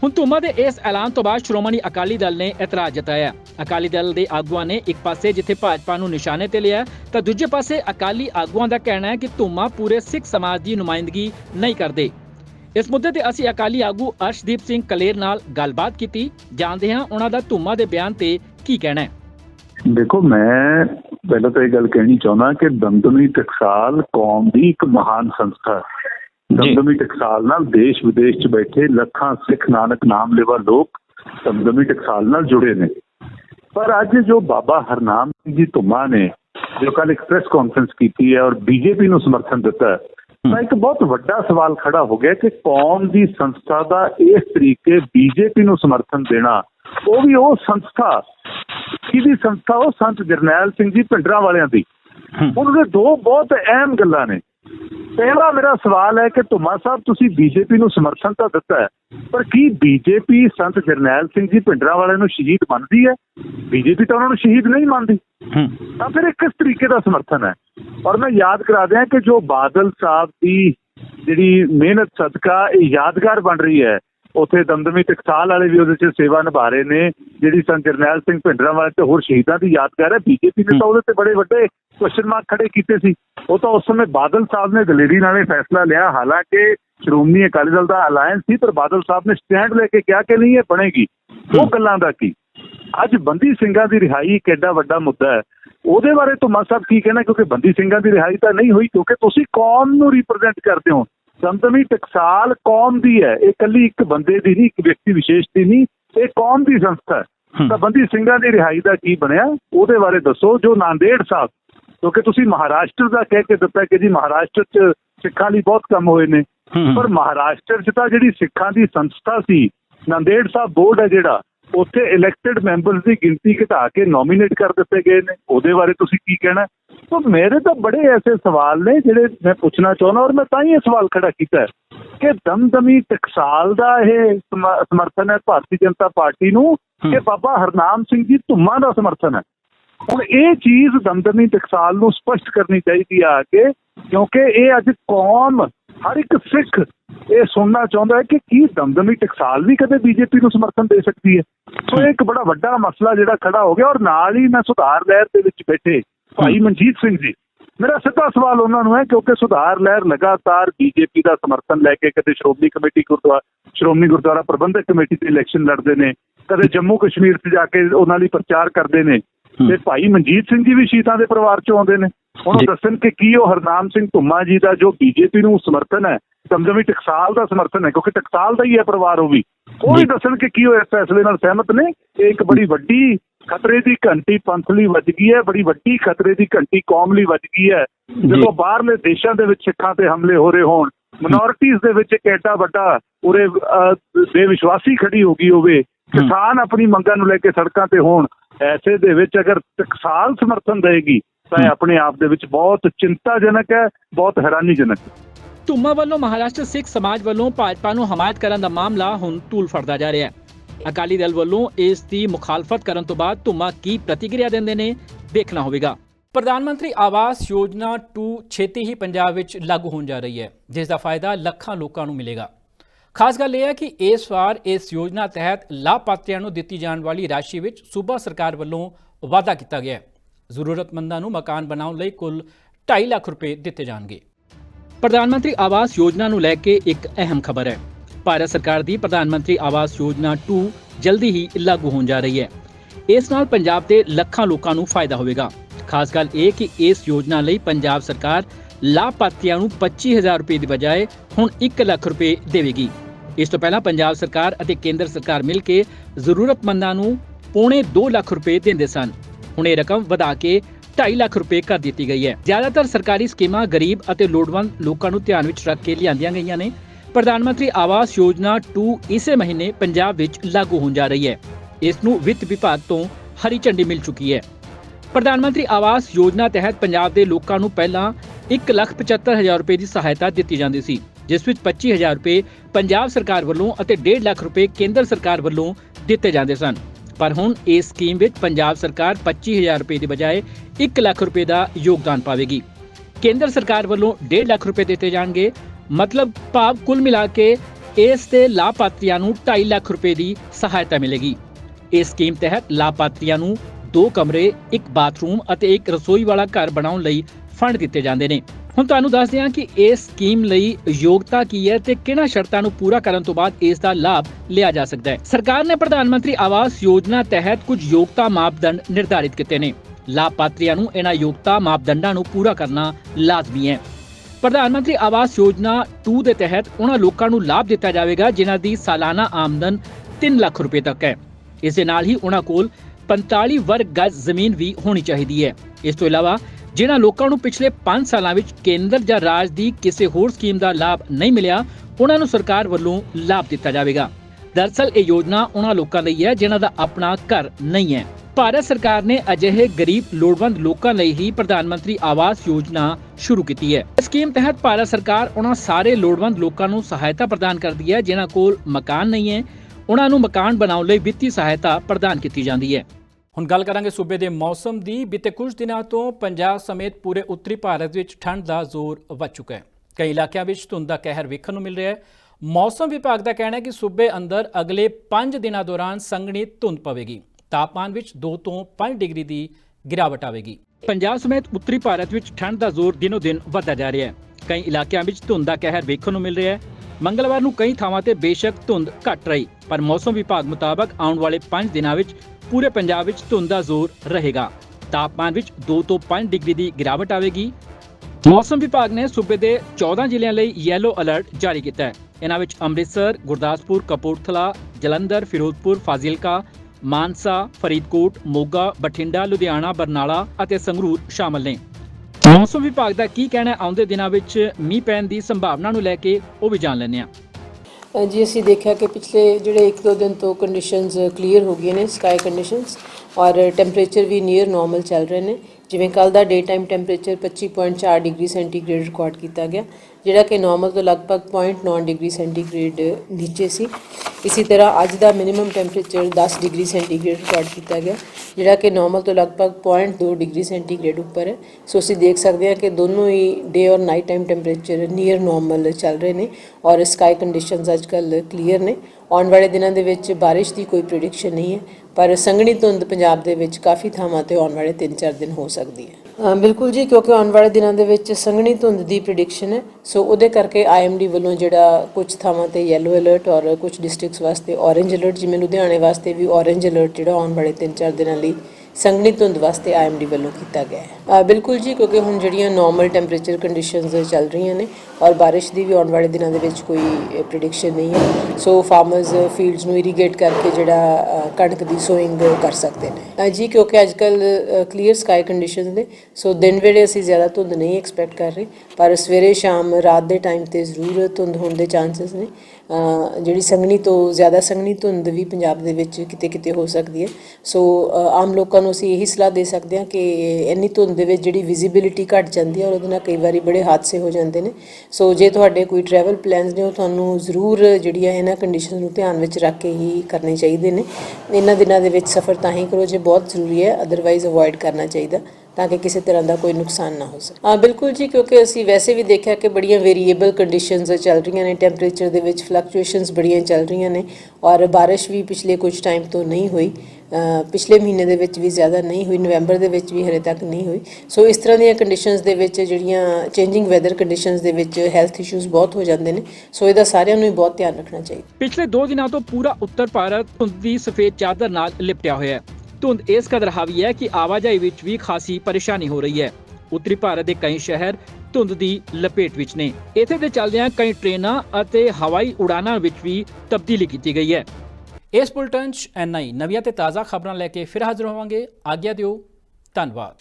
ਹੁਣ ਧੁਮਾ ਦੇ ਇਸ ਐਲਾਨ ਤੋਂ ਬਾਅਦ ਸ਼੍ਰੋਮਣੀ ਅਕਾਲੀ ਦਲ ਨੇ ਇਤਰਾਜ਼ ਜਤਾਇਆ। ਅਕਾਲੀ ਦਲ ਦੇ ਆਗੂਆਂ ਨੇ ਇੱਕ ਪਾਸੇ ਜਿੱਥੇ ਭਾਜਪਾ ਨੂੰ ਨਿਸ਼ਾਨੇ ਤੇ ਲਿਆ ਤਾਂ ਦੂਜੇ ਪਾਸੇ ਅਕਾਲੀ ਆਗੂਆਂ ਦਾ ਕਹਿਣਾ ਹੈ ਕਿ ਧੁਮਾ ਪੂਰੇ ਸਿੱਖ ਸਮਾਜ ਦੀ ਨੁਮਾਇੰਦਗੀ ਨਹੀਂ ਕਰਦੇ। ਇਸ ਮੁੱਦੇ ਤੇ ਅਸੀਂ ਅਕਾਲੀ ਆਗੂ ਅਰਸ਼ਦੀਪ ਸਿੰਘ ਕਲੇਰ ਨਾਲ ਗੱਲਬਾਤ ਕੀਤੀ। ਜਾਣਦੇ ਹਾਂ ਉਹਨਾਂ ਦਾ ਧੁਮਾ ਦੇ ਬਿਆਨ ਤੇ ਕੀ ਕਹਿਣਾ ਹੈ। ਦੇਖੋ ਮੈਂ ਪਹਿਲਾਂ ਤਾਂ ਇਹ ਗੱਲ ਕਹਿਣੀ ਚਾਹੁੰਦਾ ਕਿ ਦਮਦਮੀ ਟਕਸਾਲ ਕੌਮ ਦੀ ਇੱਕ ਮਹਾਨ ਸੰਸਥਾ ਹੈ। ਦਮਦਮੀ ਟਕਸਾਲ ਨਾਲ ਦੇਸ਼ ਵਿਦੇਸ਼ 'ਚ ਬੈਠੇ ਲੱਖਾਂ ਸਿੱਖ ਨਾਨਕ ਨਾਮ ਲੈਵਾ ਲੋਕ ਦਮਦਮੀ ਟਕਸਾਲ ਨਾਲ ਜੁੜੇ ਨੇ। ਪਰ ਅੱਜ ਜੋ ਬਾਬਾ ਹਰਨਾਮ ਸਿੰਘ ਜੀ ਧੁਮਾ ਨੇ ਜੋ ਕੱਲ ਇੱਕ ਪ੍ਰੈਸ ਕਾਨਫਰੰਸ ਕੀਤੀ ਹੈ ਔਰ ਬੀਜੇਪੀ ਨੂੰ ਸਮਰਥਨ ਦਿੱਤਾ ਤਾਂ ਇੱਕ ਬਹੁਤ ਵੱਡਾ ਸਵਾਲ ਖੜਾ ਹੋ ਗਿਆ ਕਿ ਕੌਮ ਦੀ ਸੰਸਥਾ ਦਾ ਇਸ ਤਰੀਕੇ ਬੀਜੇਪੀ ਨੂੰ ਸਮਰਥਨ ਦੇਣਾ? ਉਹ ਵੀ ਉਹ ਸੰਸਥਾ ਕਿਹਦੀ ਸੰਸਥਾ? ਉਹ ਸੰਤ ਜਰਨੈਲ ਸਿੰਘ ਜੀ ਭਿੰਡਰਾਂ ਵਾਲਿਆਂ ਦੀ ਉਹਨਾਂ ਦੇ ਦੋ ਬਹੁਤ ਅਹਿਮ ਗੱਲਾਂ ਨੇ। ਪਹਿਲਾ ਮੇਰਾ ਸਵਾਲ ਹੈ ਕਿ ਧੁਮਾ ਸਾਹਿਬ ਤੁਸੀਂ ਬੀਜੇਪੀ ਨੂੰ ਸਮਰਥਨ ਤਾਂ ਦਿੱਤਾ ਹੈ ਪਰ ਕੀ ਬੀਜੇਪੀ ਸੰਤ ਜਰਨੈਲ ਸਿੰਘ ਜੀ ਭਿੰਡਰਾਂ ਵਾਲੇ ਨੂੰ ਸ਼ਹੀਦ ਮੰਨਦੀ ਹੈ? ਬੀਜੇਪੀ ਤਾਂ ਉਹਨਾਂ ਨੂੰ ਸ਼ਹੀਦ ਨਹੀਂ ਮੰਨਦੀ। ਤਾਂ ਫਿਰ ਇਹ ਕਿਸ ਤਰੀਕੇ ਦਾ ਸਮਰਥਨ ਹੈ? ਔਰ ਮੈਂ ਯਾਦ ਕਰਾ ਦਿਆਂ ਕਿ ਜੋ ਬਾਦਲ ਸਾਹਿਬ ਦੀ ਜਿਹੜੀ ਮਿਹਨਤ ਸਦਕਾ ਇਹ ਯਾਦਗਾਰ ਬਣ ਰਹੀ ਹੈ ਉਥੇ ਦਮਦਮੀ ਟਕਸਾਲ ਵਾਲੇ ਵੀ ਉਹਦੇ 'ਚ ਸੇਵਾ ਨਿਭਾ ਰਹੇ ਨੇ ਜਿਹੜੀ ਸੰਤ ਜਰਨੈਲ ਸਿੰਘ ਭਿੰਡਰਾਂ ਵਾਲੇ ਤੇ ਹੋਰ ਸ਼ਹੀਦਾਂ ਦੀ ਯਾਦਗਾਰ ਹੈ। ਬੀਜੇਪੀ ਨੇ ਤਾਂ ਉਹਦੇ ਤੇ ਬੜੇ ਵੱਡੇ ਕੁਐਸਚਨ ਮਾਰਕ ਖੜੇ ਕੀਤੇ ਸੀ। ਉਹ ਤਾਂ ਉਸ ਸਮੇਂ ਬਾਦਲ ਸਾਹਿਬ ਨੇ ਦਲੇਰੀ ਨਾਲ ਫੈਸਲਾ ਲਿਆ। ਹਾਲਾਂਕਿ ਸ਼੍ਰੋਮਣੀ ਅਕਾਲੀ ਦਲ ਦਾ ਅਲਾਇੰਸ ਸੀ ਪਰ ਬਾਦਲ ਸਾਹਿਬ ਨੇ ਸਟੈਂਡ ਲੈ ਕੇ ਕਿਹਾ ਕਿ ਨਹੀਂ ਇਹ ਬਣੇਗੀ। ਉਹ ਗੱਲਾਂ ਦਾ ਕੀ? ਅੱਜ ਬੰਦੀ ਸਿੰਘਾਂ ਦੀ ਰਿਹਾਈ ਇੱਕ ਐਡਾ ਵੱਡਾ ਮੁੱਦਾ ਹੈ। ਉਹਦੇ ਬਾਰੇ ਤੁਮਾ ਸਾਹਿਬ ਕੀ ਕਹਿਣਾ? ਕਿਉਂਕਿ ਬੰਦੀ ਸਿੰਘਾਂ ਦੀ ਰਿਹਾਈ ਤਾਂ ਨਹੀਂ ਹੋਈ ਕਿਉਂਕਿ ਤੁਸੀਂ ਕੌਮ ਨੂੰ ਰਿਪਰੈਜ਼ੈਂਟ ਕਰਦੇ ਹੋ। ਦਮਦਮੀ ਟਕਸਾਲ ਕੌਮ ਦੀ ਹੈ। ਇਹ ਇਕੱਲੀ ਇੱਕ ਬੰਦੇ ਦੀ ਨਹੀਂ ਇੱਕ ਵਿਅਕਤੀ ਵਿਸ਼ੇਸ਼ ਦੀ ਨਹੀਂ ਇਹ ਕੌਮ ਦੀ ਸੰਸਥਾ ਹੈ। ਤਾਂ ਬੰਦੀ ਸਿੰਘਾਂ ਦੀ ਰਿਹਾਈ ਦਾ ਕੀ ਬਣਿਆ? ਉਹਦੇ ਬਾਰੇ ਦੱਸੋ ਜੋ ਨਾਂਦੇੜ ਸਾਹਿਬ ਕਿਉਂਕਿ ਤੁਸੀਂ ਮਹਾਰਾਸ਼ਟਰ ਦਾ ਕਹਿ ਕੇ ਦਿੱਤਾ ਕਿ ਜੀ ਮਹਾਰਾਸ਼ਟਰ 'ਚ ਸਿੱਖਾਂ ਲਈ ਬਹੁਤ ਕੰਮ ਹੋਏ ਨੇ। ਪਰ ਮਹਾਰਾਸ਼ਟਰ 'ਚ ਤਾਂ ਜਿਹੜੀ ਸਿੱਖਾਂ ਦੀ ਸੰਸਥਾ ਸੀ ਨਾਂਦੇੜ ਸਾਹਿਬ ਬੋਰਡ ਹੈ ਜਿਹੜਾ ਉੱਥੇ ਇਲੈਕਟਿਡ ਮੈਂਬਰਸ ਦੀ ਗਿਣਤੀ ਘਟਾ ਕੇ ਨੋਮੀਨੇਟ ਕਰ ਦਿੱਤੇ ਗਏ ਨੇ। ਉਹਦੇ ਬਾਰੇ ਤੁਸੀਂ ਕੀ ਕਹਿਣਾ? ਤਾਂ ਮੇਰੇ ਤਾਂ ਬੜੇ ਐਸੇ ਸਵਾਲ ਨੇ ਜਿਹੜੇ ਮੈਂ ਪੁੱਛਣਾ ਚਾਹੁੰਦਾ ਔਰ ਮੈਂ ਤਾਂ ਹੀ ਇਹ ਸਵਾਲ ਖੜਾ ਕੀਤਾ ਕਿ ਦਮਦਮੀ ਟਕਸਾਲ ਦਾ ਇਹ ਸਮ- ਸਮਰਥਨ ਹੈ ਭਾਰਤੀ ਜਨਤਾ ਪਾਰਟੀ ਨੂੰ ਕਿ ਬਾਬਾ ਹਰਨਾਮ ਸਿੰਘ ਜੀ ਧੁੰਮਾ ਦਾ ਸਮਰਥਨ ਹੈ? ਹੁਣ ਇਹ ਚੀਜ਼ ਦਮਦਮੀ ਟਕਸਾਲ ਨੂੰ ਸਪਸ਼ਟ ਕਰਨੀ ਚਾਹੀਦੀ ਆ ਕਿ ਕਿਉਂਕਿ ਇਹ ਅੱਜ ਕੌਮ ਹਰ ਇੱਕ ਸਿੱਖ ਇਹ ਸੁਣਨਾ ਚਾਹੁੰਦਾ ਹੈ ਕਿ ਕੀ ਦਮਦਮੀ ਟਕਸਾਲ ਵੀ ਕਦੇ ਬੀਜੇਪੀ ਨੂੰ ਸਮਰਥਨ ਦੇ ਸਕਦੀ ਹੈ? ਸੋ ਇਹ ਇੱਕ ਬੜਾ ਵੱਡਾ ਮਸਲਾ ਜਿਹੜਾ ਖੜਾ ਹੋ ਗਿਆ ਔਰ ਨਾਲ ਹੀ ਮੈਂ ਸੁਧਾਰ ਲਹਿਰ ਦੇ ਵਿੱਚ ਬੈਠੇ ਭਾਈ ਮਨਜੀਤ ਸਿੰਘ ਜੀ ਮੇਰਾ ਸਿੱਧਾ ਸਵਾਲ ਉਹਨਾਂ ਨੂੰ ਹੈ ਕਿਉਂਕਿ ਸੁਧਾਰ ਲਹਿਰ ਲਗਾਤਾਰ ਬੀਜੇਪੀ ਦਾ ਸਮਰਥਨ ਲੈ ਕੇ ਕਦੇ ਸ਼੍ਰੋਮਣੀ ਕਮੇਟੀ ਗੁਰਦੁਆਰਾ ਸ਼੍ਰੋਮਣੀ ਗੁਰਦੁਆਰਾ ਪ੍ਰਬੰਧਕ ਕਮੇਟੀ ਦੇ ਇਲੈਕਸ਼ਨ ਲੜਦੇ ਨੇ ਕਦੇ ਜੰਮੂ ਕਸ਼ਮੀਰ 'ਚ ਜਾ ਕੇ ਉਹਨਾਂ ਲਈ ਪ੍ਰਚਾਰ ਕਰਦੇ ਨੇ ਤੇ ਭਾਈ ਮਨਜੀਤ ਸਿੰਘ ਜੀ ਵੀ ਸ਼ਹੀਦਾਂ ਦੇ ਪਰਿਵਾਰ 'ਚੋਂ ਆਉਂਦੇ ਨੇ। ਹੁਣ ਉਹ ਦੱਸਣ ਕਿ ਕੀ ਉਹ ਹਰਨਾਮ ਸਿੰਘ ਧੁੰਮਾ ਜੀ ਦਾ ਜੋ ਬੀਜੇਪੀ ਨੂੰ ਸਮਰਥਨ ਹੈ ਦਮਦਮੀ ਟਕਸਾਲ ਦਾ ਸਮਰਥਨ ਹੈ ਕਿਉਂਕਿ ਟਕਸਾਲ ਦਾ ਹੀ ਹੈ ਪਰਿਵਾਰ ਉਹ ਵੀ। ਉਹ ਵੀ ਦੱਸਣ ਕਿ ਕੀ ਉਹ ਇਸ ਫੈਸਲੇ ਨਾਲ ਸਹਿਮਤ ਨੇ ਇਹ ਇੱਕ ਬੜੀ ਵੱਡੀ ਖਤਰੇ ਦੀ ਘੰਟੀ ਪੰਥ ਲਈ ਵੱਜ ਗਈ ਹੈ ਬੜੀ ਵੱਡੀ ਖਤਰੇ ਦੀ ਘੰਟੀ ਕੌਮ ਲਈ ਵੱਜ ਗਈ ਹੈ। ਜਦੋਂ ਬਾਹਰਲੇ ਦੇਸ਼ਾਂ ਦੇ ਵਿੱਚ ਸਿੱਖਾਂ ਤੇ ਹਮਲੇ ਹੋ ਰਹੇ ਹੋਣ ਮਿਨੋਰਿਟੀਜ਼ ਦੇ ਵਿੱਚ ਐਡਾ ਵੱਡਾ ਉਰੇ ਬੇਵਿਸ਼ਵਾਸੀ ਖੜੀ ਹੋ ਗਈ ਹੋਵੇ ਕਿਸਾਨ ਆਪਣੀ ਮੰਗਾਂ ਨੂੰ ਲੈ ਕੇ ਸੜਕਾਂ ਤੇ ਹੋਣ ਐਸੇ ਦੇ ਵਿੱਚ ਅਗਰ ਟਕਸਾਲ ਸਮਰਥਨ ਦੇਗੀ ਤਾਂ ਆਪਣੇ ਆਪ ਦੇ ਵਿੱਚ ਬਹੁਤ ਚਿੰਤਾਜਨਕ ਹੈ ਬਹੁਤ ਹੈਰਾਨੀਜਨਕ ਧੁੰਮਾ ਵੱਲੋਂ ਮਹਾਰਾਸ਼ਟਰ ਸਿੱਖ ਸਮਾਜ ਵੱਲੋਂ ਭਾਜਪਾ ਨੂੰ ਹਮਾਇਤ ਕਰਨ ਦਾ ਮਾਮਲਾ ਹੁਣ ਤੂਲ ਫੜਦਾ ਜਾ ਰਿਹਾ ਹੈ। ਅਕਾਲੀ ਦਲ ਵੱਲੋਂ ਇਸ ਦੀ ਮੁਖਾਲਫਤ ਕਰਨ ਤੋਂ ਬਾਅਦ ਧੁੰਮਾ ਕੀ ਪ੍ਰਤੀਕਿਰਿਆ ਦਿੰਦੇ ਨੇ ਦੇਖਣਾ ਹੋਵੇਗਾ। ਪ੍ਰਧਾਨ ਮੰਤਰੀ ਆਵਾਸ ਯੋਜਨਾ 2 ਛੇਤੀ ਹੀ ਪੰਜਾਬ ਵਿੱਚ ਲਾਗੂ ਹੋਣ ਜਾ ਰਹੀ ਹੈ, ਜਿਸ ਦਾ ਫਾਇਦਾ ਲੱਖਾਂ ਲੋਕਾਂ ਨੂੰ ਮਿਲੇਗਾ। ਖਾਸ ਗੱਲ ਇਹ ਹੈ ਕਿ ਇਸ ਵਾਰ ਇਸ ਯੋਜਨਾ ਤਹਿਤ ਲਾਭਪਾਤਰੀਆਂ ਨੂੰ ਦਿੱਤੀ ਜਾਣ ਵਾਲੀ ਰਾਸ਼ੀ ਵਿੱਚ ਸੂਬਾ ਸਰਕਾਰ ਵੱਲੋਂ ਵਾਅਦਾ ਕੀਤਾ ਗਿਆ ਹੈ। ਜ਼ਰੂਰਤਮੰਦਾਂ ਨੂੰ ਮਕਾਨ ਬਣਾਉਣ ਲਈ ਕੁੱਲ 2.5 ਲੱਖ ਰੁਪਏ ਦਿੱਤੇ ਜਾਣਗੇ। ਪ੍ਰਧਾਨ ਮੰਤਰੀ ਆਵਾਸ ਯੋਜਨਾ ਨੂੰ ਲੈ ਕੇ ਇੱਕ ਅਹਿਮ ਖਬਰ ਹੈ। ਭਾਰਤ ਸਰਕਾਰ ਦੀ ਪ੍ਰਧਾਨ ਮੰਤਰੀ ਆਵਾਸ ਯੋਜਨਾ 2 ਜਲਦੀ ਹੀ ਲਾਗੂ ਹੋਣ ਜਾ ਰਹੀ ਹੈ। ਇਸ ਨਾਲ ਪੰਜਾਬ ਦੇ ਲੱਖਾਂ ਲੋਕਾਂ ਨੂੰ ਫਾਇਦਾ ਹੋਵੇਗਾ। ਖਾਸ ਗੱਲ ਇਹ ਕਿ ਇਸ ਯੋਜਨਾ ਲਈ ਪੰਜਾਬ ਸਰਕਾਰ ਲਾਭਪਾਤਰੀਆਂ ਨੂੰ 25000 ਰੁਪਏ ਦੀ ਬਜਾਏ ਹੁਣ 1 ਲੱਖ ਰੁਪਏ ਦੇਵੇਗੀ। ਇਸ ਤੋਂ ਪਹਿਲਾਂ ਪੰਜਾਬ ਸਰਕਾਰ ਅਤੇ ਕੇਂਦਰ ਸਰਕਾਰ ਮਿਲ ਕੇ ਜ਼ਰੂਰਤਮੰਦਾਂ ਨੂੰ ਪੌਣੇ 2 ਲੱਖ ਰੁਪਏ ਦਿੰਦੇ ਸਨ। ਹੁਣ ਇਹ ਰਕਮ ਵਧਾ ਕੇ 2.5 ਲੱਖ ਰੁਪਏ ਕਰ ਦਿੱਤੀ ਗਈ ਹੈ। ਜ਼ਿਆਦਾਤਰ ਸਰਕਾਰੀ ਸਕੀਮਾਂ ਗਰੀਬ ਅਤੇ ਲੋੜਵੰਦ ਲੋਕਾਂ ਨੂੰ ਧਿਆਨ ਵਿੱਚ ਰੱਖ ਕੇ ਲਿਆਂਦੀਆਂ ਗਈਆਂ ਨੇ। ਪ੍ਰਧਾਨ ਮੰਤਰੀ ਆਵਾਸ ਯੋਜਨਾ 2 ਇਸੇ ਮਹੀਨੇ ਪੰਜਾਬ ਵਿੱਚ ਲਾਗੂ ਹੋਣ ਜਾ ਰਹੀ ਹੈ। ਇਸ ਨੂੰ ਵਿੱਤ ਵਿਭਾਗ ਤੋਂ ਹਰੀ ਝੰਡੀ ਮਿਲ ਚੁੱਕੀ ਹੈ। ਪ੍ਰਧਾਨ ਮੰਤਰੀ ਆਵਾਸ ਯੋਜਨਾ ਤਹਿਤ ਪੰਜਾਬ ਦੇ ਲੋਕਾਂ ਨੂੰ ਪਹਿਲਾਂ 175000 ਰੁਪਏ ਦੀ ਸਹਾਇਤਾ ਦਿੱਤੀ ਜਾਂਦੀ ਸੀ, ਜਿਸ ਵਿੱਚ 25000 ਰੁਪਏ ਪੰਜਾਬ ਸਰਕਾਰ ਵੱਲੋਂ ਅਤੇ 1.5 ਲੱਖ ਰੁਪਏ ਕੇਂਦਰ ਸਰਕਾਰ ਵੱਲੋਂ ਦਿੱਤੇ ਜਾਂਦੇ ਸਨ। ਪਰ ਹੁਣ ਇਸ ਸਕੀਮ ਵਿੱਚ ਪੰਜਾਬ ਸਰਕਾਰ 25000 ਰੁਪਏ ਦੀ ਬਜਾਏ 1 ਲੱਖ ਰੁਪਏ ਦਾ ਯੋਗਦਾਨ ਪਾਵੇਗੀ। ਕੇਂਦਰ ਸਰਕਾਰ ਵੱਲੋਂ 1.5 ਲੱਖ ਰੁਪਏ ਦਿੱਤੇ ਜਾਣਗੇ ਮਤਲਬ ਭਾਵ ਕੁੱਲ ਮਿਲਾ ਕੇ ਇਸ ਦੇ ਲਾਭਪਾਤਰੀਆਂ ਨੂੰ 2.5 ਲੱਖ ਰੁਪਏ ਦੀ ਸਹਾਇਤਾ ਮਿਲੇਗੀ। ਇਸ ਸਕੀਮ ਤਹਿਤ ਲਾਭਪਾਤਰੀਆਂ ਨੂੰ ਦੋ ਕਮਰੇ, ਇੱਕ ਬਾਥਰੂਮ ਅਤੇ ਇੱਕ ਰਸੋਈ ਵਾਲਾ ਘਰ ਬਣਾਉਣ ਲਈ ਫੰਡ ਦਿੱਤੇ ਜਾਂਦੇ ਨੇ। ਹੁਣ ਤੁਹਾਨੂੰ ਦੱਸਦੇ ਹਾਂ ਕਿ ਇਸ ਸਕੀਮ ਲਈ ਯੋਗਤਾ ਕੀ ਹੈ ਤੇ ਕਿਹਨਾਂ ਸ਼ਰਤਾਂ ਨੂੰ ਪੂਰਾ ਕਰਨ ਤੋਂ ਬਾਅਦ ਇਸ ਦਾ ਲਾਭ ਲਿਆ ਜਾ ਸਕਦਾ ਹੈ। ਸਰਕਾਰ ਨੇ ਪ੍ਰਧਾਨ ਮੰਤਰੀ ਆਵਾਸ ਯੋਜਨਾ ਤਹਿਤ ਕੁਝ ਯੋਗਤਾ ਮਾਪਦੰਡ ਨਿਰਧਾਰਿਤ ਕੀਤੇ ਨੇ। ਲਾਭਪਾਤਰੀਆਂ ਨੂੰ ਇਹਨਾਂ ਯੋਗਤਾ ਮਾਪਦੰਡਾਂ ਨੂੰ ਪੂਰਾ ਕਰਨਾ ਲਾਜ਼ਮੀ ਹੈ। ਪ੍ਰਧਾਨ ਮੰਤਰੀ ਆਵਾਸ ਯੋਜਨਾ 2 ਦੇ ਤਹਿਤ ਉਹਨਾਂ ਲੋਕਾਂ ਨੂੰ ਲਾਭ ਦਿੱਤਾ ਜਾਵੇਗਾ, ਜਿਨ੍ਹਾਂ ਦੀ ਸਾਲਾਨਾ ਆਮਦਨ 3 ਲੱਖ ਰੁਪਏ ਤੱਕ ਹੈ। ਇਸ ਦੇ ਨਾਲ ਹੀ ਉਹਨਾਂ ਕੋਲ 45 ਵਰਗ ਗਜ਼ ਜ਼ਮੀਨ ਵੀ ਹੋਣੀ ਚਾਹੀਦੀ ਹੈ। ਇਸ ਤੋਂ ਇਲਾਵਾ, ਜਿਨ੍ਹਾਂ ਲੋਕਾਂ ਨੂੰ ਪਿਛਲੇ 5 ਸਾਲਾਂ ਵਿੱਚ ਕੇਂਦਰ ਜਾਂ ਰਾਜ ਦੀ ਕਿਸੇ ਹੋਰ ਸਕੀਮ ਦਾ ਲਾਭ ਨਹੀਂ ਮਿਲਿਆ, ਉਹਨਾਂ ਨੂੰ ਸਰਕਾਰ ਵੱਲੋਂ ਲਾਭ ਦਿੱਤਾ ਜਾਵੇਗਾ। ਦਰਅਸਲ ਇਹ ਯੋਜਨਾ ਉਹਨਾਂ ਲੋਕਾਂ ਲਈ ਹੈ, ਜਿਨ੍ਹਾਂ ਦਾ ਆਪਣਾ ਘਰ ਨਹੀਂ ਹੈ। ਭਾਰਤ ਸਰਕਾਰ ਨੇ ਅਜਿਹੇ ਗਰੀਬ, ਲੋੜਵੰਦ ਲੋਕਾਂ ਲਈ ਹੀ ਪ੍ਰਧਾਨ ਮੰਤਰੀ ਆਵਾਸ ਯੋਜਨਾ ਸ਼ੁਰੂ ਕੀਤੀ ਹੈ। ਇਸ ਸਕੀਮ ਤਹਿਤ ਭਾਰਤ ਸਰਕਾਰ ਉਹਨਾਂ ਸਾਰੇ ਲੋੜਵੰਦ ਲੋਕਾਂ ਨੂੰ ਸਹਾਇਤਾ ਪ੍ਰਦਾਨ ਕਰਦੀ ਹੈ, ਜਿਨ੍ਹਾਂ ਕੋਲ ਮਕਾਨ ਨਹੀਂ ਹੈ। ਉਹਨਾਂ ਨੂੰ ਮਕਾਨ ਬਣਾਉਣ ਲਈ ਵਿੱਤੀ ਸਹਾਇਤਾ ਪ੍ਰਦਾਨ ਕੀਤੀ ਜਾਂਦੀ ਹੈ। ਹੁਣ ਗੱਲ ਕਰਾਂਗੇ ਸੂਬੇ ਦੇ ਮੌਸਮ ਦੀ। ਬੀਤੇ ਕੁਝ ਦਿਨਾਂ ਤੋਂ ਪੰਜਾਬ ਸਮੇਤ ਪੂਰੇ ਉੱਤਰੀ ਭਾਰਤ ਵਿੱਚ ਠੰਡ ਦਾ ਜ਼ੋਰ ਵੱਧ ਚੁੱਕਾ ਹੈ। ਕਈ ਇਲਾਕਿਆਂ ਵਿੱਚ ਧੁੰਦ ਦਾ ਕਹਿਰ ਵੇਖਣ ਨੂੰ ਮਿਲ ਰਿਹਾ ਹੈ। ਮੌਸਮ ਵਿਭਾਗ ਦਾ ਕਹਿਣਾ ਹੈ ਕਿ ਸੂਬੇ ਅੰਦਰ ਅਗਲੇ 5 ਦਿਨਾਂ ਦੌਰਾਨ ਸੰਘਣੀ ਧੁੰਦ ਪਵੇਗੀ। ਤਾਪਮਾਨ ਵਿੱਚ 2 ਤੋਂ 5 ਡਿਗਰੀ ਦੀ ਗਿਰਾਵਟ ਆਵੇਗੀ। ਪੰਜਾਬ ਸਮੇਤ ਉੱਤਰੀ ਭਾਰਤ ਵਿੱਚ ਠੰਡ ਦਾ ਜ਼ੋਰ ਦਿਨੋ-ਦਿਨ ਵਧਦਾ ਜਾ ਰਿਹਾ ਹੈ। ਕਈ ਇਲਾਕਿਆਂ ਵਿੱਚ ਧੁੰਦ ਦਾ ਕਹਿਰ ਵੇਖਣ ਨੂੰ ਮਿਲ ਰਿਹਾ ਹੈ। ਮੰਗਲਵਾਰ ਨੂੰ ਕਈ ਥਾਵਾਂ ਤੇ ਬੇਸ਼ੱਕ ਧੁੰਦ ਘਟ ਰਹੀ, ਪਰ ਮੌਸਮ ਵਿਭਾਗ ਮੁਤਾਬਕ ਆਉਣ ਵਾਲੇ 5 ਦਿਨਾਂ ਵਿੱਚ ਪੂਰੇ ਪੰਜਾਬ ਵਿੱਚ ਧੁੰਦ ਦਾ ਜ਼ੋਰ ਰਹੇਗਾ। ਤਾਪਮਾਨ ਵਿੱਚ 2 ਤੋਂ 5 ਡਿਗਰੀ ਦੀ ਗਿਰਾਵਟ ਆਵੇਗੀ। ਮੌਸਮ ਵਿਭਾਗ ਨੇ ਸੂਬੇ ਦੇ 14 ਜ਼ਿਲ੍ਹਿਆਂ ਲਈ ਯੈਲੋ ਅਲਰਟ ਜਾਰੀ ਕੀਤਾ ਹੈ। ਇਹਨਾਂ ਵਿੱਚ ਅੰਮ੍ਰਿਤਸਰ, ਗੁਰਦਾਸਪੁਰ, ਕਪੂਰਥਲਾ, ਜਲੰਧਰ, ਫਿਰੋਜ਼ਪੁਰ, ਫਾਜ਼ਿਲਕਾ ਮਾਨਸਾ, ਫਰੀਦਕੋਟ, ਮੋਗਾ, ਬਠਿੰਡਾ, ਲੁਧਿਆਣਾ, ਬਰਨਾਲਾ ਅਤੇ ਸੰਗਰੂਰ ਸ਼ਾਮਲ ਨੇ। ਮੌਸਮ ਵਿਭਾਗ ਦਾ ਕੀ ਕਹਿਣਾ ਆਉਂਦੇ ਦਿਨਾਂ ਵਿੱਚ ਮੀਂਹ ਪੈਣ ਦੀ ਸੰਭਾਵਨਾ ਨੂੰ ਲੈ ਕੇ ਉਹ ਵੀ ਜਾਣ ਲੈਂਦੇ ਹਾਂ। ਜੀ, ਅਸੀਂ ਦੇਖਿਆ ਕਿ ਪਿਛਲੇ ਜਿਹੜੇ ਇੱਕ ਦੋ ਦਿਨ ਤੋਂ ਕੰਡੀਸ਼ਨਸ ਕਲੀਅਰ ਹੋ ਗਈਆਂ ਨੇ ਸਕਾਈ ਕੰਡੀਸ਼ਨਸ ਔਰ ਟੈਂਪਰੇਚਰ ਵੀ ਨੀਅਰ ਨਾਰਮਲ ਚੱਲ ਰਹੇ ਨੇ। ਜਿਵੇਂ ਕੱਲ ਦਾ day time temperature 25.4 degree centigrade record ਕੀਤਾ ਗਿਆ। ਜਿਹੜਾ ਕਿ ਨਾਰਮਲ ਤੋਂ ਲਗਭਗ 0.9 ਡਿਗਰੀ ਸੈਂਟੀਗ੍ਰੇਡ ਨੀਚੇ ਸੀ। ਇਸੇ ਤਰ੍ਹਾਂ ਅੱਜ ਦਾ minimum temperature 10 degree centigrade record ਕੀਤਾ ਗਿਆ, ਜਿਹੜਾ ਕਿ ਨਾਰਮਲ ਤੋਂ ਲਗਭਗ 0.2 ਡਿਗਰੀ ਸੈਂਟੀਗ੍ਰੇਡ ਉੱਪਰ ਹੈ। ਸੋ ਅਸੀਂ ਦੇਖ ਸਕਦੇ ਹਾਂ ਕਿ ਦੋਨੋਂ ਹੀ ਡੇ ਔਰ night time temperature near normal ਚੱਲ ਰਹੇ ਨੇ ਔਰ ਸਕਾਈ ਕੰਡੀਸ਼ਨਸ ਅੱਜਕੱਲ ਕਲੀਅਰ ਨੇ। ਆਉਣ ਵਾਲੇ ਦਿਨਾਂ ਦੇ ਵਿੱਚ ਬਾਰਿਸ਼ ਦੀ ਕੋਈ ਪ੍ਰੈਡਿਕਸ਼ਨ ਨਹੀਂ ਹੈ, ਪਰ ਸੰਘਣੀ ਧੁੰਦ ਪੰਜਾਬ ਦੇ ਵਿੱਚ ਕਾਫੀ ਥਾਵਾਂ ਤੇ ਆਉਣ ਵਾਲੇ 3-4 ਦਿਨ ਹੋ ਸਕਦੀ ਹੈ। ਬਿਲਕੁਲ ਜੀ, ਕਿਉਂਕਿ ਆਉਣ ਵਾਲੇ ਦਿਨਾਂ ਦੇ ਵਿੱਚ ਸੰਘਣੀ ਧੁੰਦ ਦੀ ਪ੍ਰੈਡਿਕਸ਼ਨ ਹੈ। ਸੋ ਉਹਦੇ ਕਰਕੇ ਆਈਐਮਡੀ ਵੱਲੋਂ ਜਿਹੜਾ ਕੁਝ ਥਾਵਾਂ ਤੇ ਯੈਲੋ ਅਲਰਟ ਔਰ ਕੁਝ ਡਿਸਟ੍ਰਿਕਟਸ ਵਾਸਤੇ ਔਰੇਂਜ ਅਲਰਟ ਜਿਵੇਂ ਲੁਧਿਆਣੇ ਵਾਸਤੇ ਵੀ ਔਰੇਂਜ ਅਲਰਟ ਜਿਹੜਾ ਆਉਣ ਵਾਲੇ 3-4 ਦਿਨਾਂ ਲਈ ਸੰਘਣੀ ਧੁੰਦ ਵਾਸਤੇ ਆਈਐਮਡੀ ਵੱਲੋਂ ਕੀਤਾ ਗਿਆ ਹੈ। ਬਿਲਕੁਲ ਜੀ, ਕਿਉਂਕਿ ਹੁਣ ਜਿਹੜੀਆਂ ਨਾਰਮਲ ਟੈਂਪਰੇਚਰ ਕੰਡੀਸ਼ਨਸ ਚੱਲ ਰਹੀਆਂ ਨੇ ਔਰ ਬਾਰਿਸ਼ ਦੀ ਵੀ ਆਉਣ ਵਾਲੇ ਦਿਨਾਂ ਦੇ ਵਿੱਚ ਕੋਈ ਪ੍ਰੈਡਿਕਸ਼ਨ ਨਹੀਂ ਹੈ। ਸੋ ਫਾਰਮਰਸ ਫੀਲਡਸ ਨੂੰ ਇਰੀਗੇਟ ਕਰਕੇ ਜਿਹੜਾ ਕਣਕ ਦੀ ਸੋਇੰਗ ਕਰ ਸਕਦੇ ਨੇ। ਜੀ, ਕਿਉਂਕਿ ਅੱਜ ਅੱਜਕੱਲ ਕਲੀਅਰ ਸਕਾਈ ਕੰਡੀਸ਼ਨਸ ਨੇ ਸੋ ਦਿਨ ਵੇਲੇ ਅਸੀਂ ਜ਼ਿਆਦਾ ਧੁੰਦ ਨਹੀਂ ਐਕਸਪੈਕਟ ਕਰ ਰਹੇ, ਪਰ ਸਵੇਰੇ ਸ਼ਾਮ ਰਾਤ ਦੇ ਟਾਈਮ ਤੇ ਜ਼ਰੂਰ ਧੁੰਦ ਹੋਣ ਦੇ ਚਾਂਸਸ ਨੇ। ਜਿਹੜੀ ਸੰਘਣੀ ਤੋਂ, ਜ਼ਿਆਦਾ ਸੰਘਣੀ ਧੁੰਦ ਵੀ ਪੰਜਾਬ ਦੇ ਵਿੱਚ ਕਿਤੇ ਕਿਤੇ ਹੋ ਸਕਦੀ ਹੈ। ਸੋ ਆਮ ਲੋਕਾਂ ਨੂੰ ਅਸੀਂ ਇਹੀ ਸਲਾਹ ਦੇ ਸਕਦੇ ਹਾਂ ਕਿ ਇੰਨੀ ਧੁੰਦ ਦੇ ਵਿੱਚ ਜਿਹੜੀ ਵਿਜ਼ਿਬਿਲਿਟੀ ਘਟ ਜਾਂਦੀ ਹੈ ਔਰ ਉਹਦੇ ਨਾਲ ਕਈ ਵਾਰੀ ਬੜੇ ਹਾਦਸੇ ਹੋ ਜਾਂਦੇ ਨੇ। ਸੋ ਜੇ ਤੁਹਾਡੇ ਕੋਈ ਟਰੈਵਲ ਪਲਾਨਸ ਨੇ, ਉਹ ਤੁਹਾਨੂੰ ਜ਼ਰੂਰ ਜਿਹੜੀਆਂ ਇਹਨਾਂ ਕੰਡੀਸ਼ਨ ਨੂੰ ਧਿਆਨ ਵਿੱਚ ਰੱਖ ਕੇ ਹੀ ਕਰਨੇ ਚਾਹੀਦੇ ਨੇ। ਇਹਨਾਂ ਦਿਨਾਂ ਦੇ ਵਿੱਚ ਸਫ਼ਰ ਤਾਂ ਹੀ ਕਰੋ, ਜੇ ਬਹੁਤ ਜ਼ਰੂਰੀ ਹੈ ਅਦਰਵਾਈਜ਼ ਅਵੋਇਡ ਕਰਨਾ ਚਾਹੀਦਾ। ਤਾਂ ਕਿ ਕਿਸੇ ਤਰ੍ਹਾਂ ਦਾ ਕੋਈ ਨੁਕਸਾਨ ਨਾ ਹੋ ਸਕੇ। ਹਾਂ, ਬਿਲਕੁਲ ਜੀ, ਕਿਉਂਕਿ ਅਸੀਂ ਵੈਸੇ ਵੀ ਦੇਖਿਆ ਕਿ ਬੜੀਆਂ ਵੇਰੀਏਬਲ ਕੰਡੀਸ਼ਨਸ ਚੱਲ ਰਹੀਆਂ ਨੇ ਟੈਂਪਰੇਚਰ ਦੇ ਵਿੱਚ ਫਲਕਚੁਏਸ਼ਨਸ ਬੜੀਆਂ ਚੱਲ ਰਹੀਆਂ ਨੇ ਔਰ ਬਾਰਿਸ਼ ਵੀ ਪਿਛਲੇ ਕੁਝ ਟਾਈਮ ਤੋਂ ਨਹੀਂ ਹੋਈ। ਪਿਛਲੇ ਮਹੀਨੇ ਦੇ ਵਿੱਚ ਵੀ ਜ਼ਿਆਦਾ ਨਹੀਂ ਹੋਈ, ਨਵੰਬਰ ਦੇ ਵਿੱਚ ਵੀ ਹਰੇ ਤੱਕ ਨਹੀਂ ਹੋਈ। ਸੋ ਇਸ ਤਰ੍ਹਾਂ ਦੀਆਂ ਕੰਡੀਸ਼ਨਸ ਦੇ ਵਿੱਚ ਜਿਹੜੀਆਂ ਚੇਂਜਿੰਗ ਵੈਦਰ ਕੰਡੀਸ਼ਨਸ ਦੇ ਵਿੱਚ ਹੈਲਥ ਇਸ਼ੂਜ਼ ਬਹੁਤ ਹੋ ਜਾਂਦੇ ਨੇ। ਸੋ ਇਹਦਾ ਸਾਰਿਆਂ ਨੂੰ ਹੀ ਬਹੁਤ ਧਿਆਨ ਰੱਖਣਾ ਚਾਹੀਦਾ। ਪਿਛਲੇ 2 ਦਿਨਾਂ ਤੋਂ ਪੂਰਾ ਉੱਤਰ ਭਾਰਤ ਧੁੰਦ ਦੀ ਸਫੇਦ ਚਾਦਰ ਨਾਲ ਲਿਪਟਿਆ ਹੋਇਆ ਹੈ। ਧੁੰਦ ਇਸ ਕਦਰ ਹਾਵੀ ਹੈ ਕਿ ਆਵਾਜਾਈ ਵਿੱਚ ਵੀ ਖਾਸੀ ਪਰੇਸ਼ਾਨੀ ਹੋ ਰਹੀ ਹੈ। ਉੱਤਰੀ ਭਾਰਤ ਦੇ ਕਈ ਸ਼ਹਿਰ ਧੁੰਦ ਦੀ ਲਪੇਟ ਵਿੱਚ ਨੇ। ਇੱਥੇ ਦੇ ਚੱਲਦਿਆਂ ਕਈ ਟ੍ਰੇਨਾਂ ਅਤੇ ਹਵਾਈ ਉਡਾਨਾਂ ਵਿੱਚ ਵੀ ਤਬਦੀਲੀ ਕੀਤੀ ਗਈ ਹੈ। ਇਸ ਬੁਲਟਨ 'ਚ ਐਨਆਈ ਨਵੀਆਂ ਤੇ ਤਾਜ਼ਾ ਖਬਰਾਂ ਲੈ ਕੇ ਫਿਰ ਹਾਜ਼ਰ ਹੋਵਾਂਗੇ। ਆਗਿਆ ਦਿਓ। ਧੰਨਵਾਦ।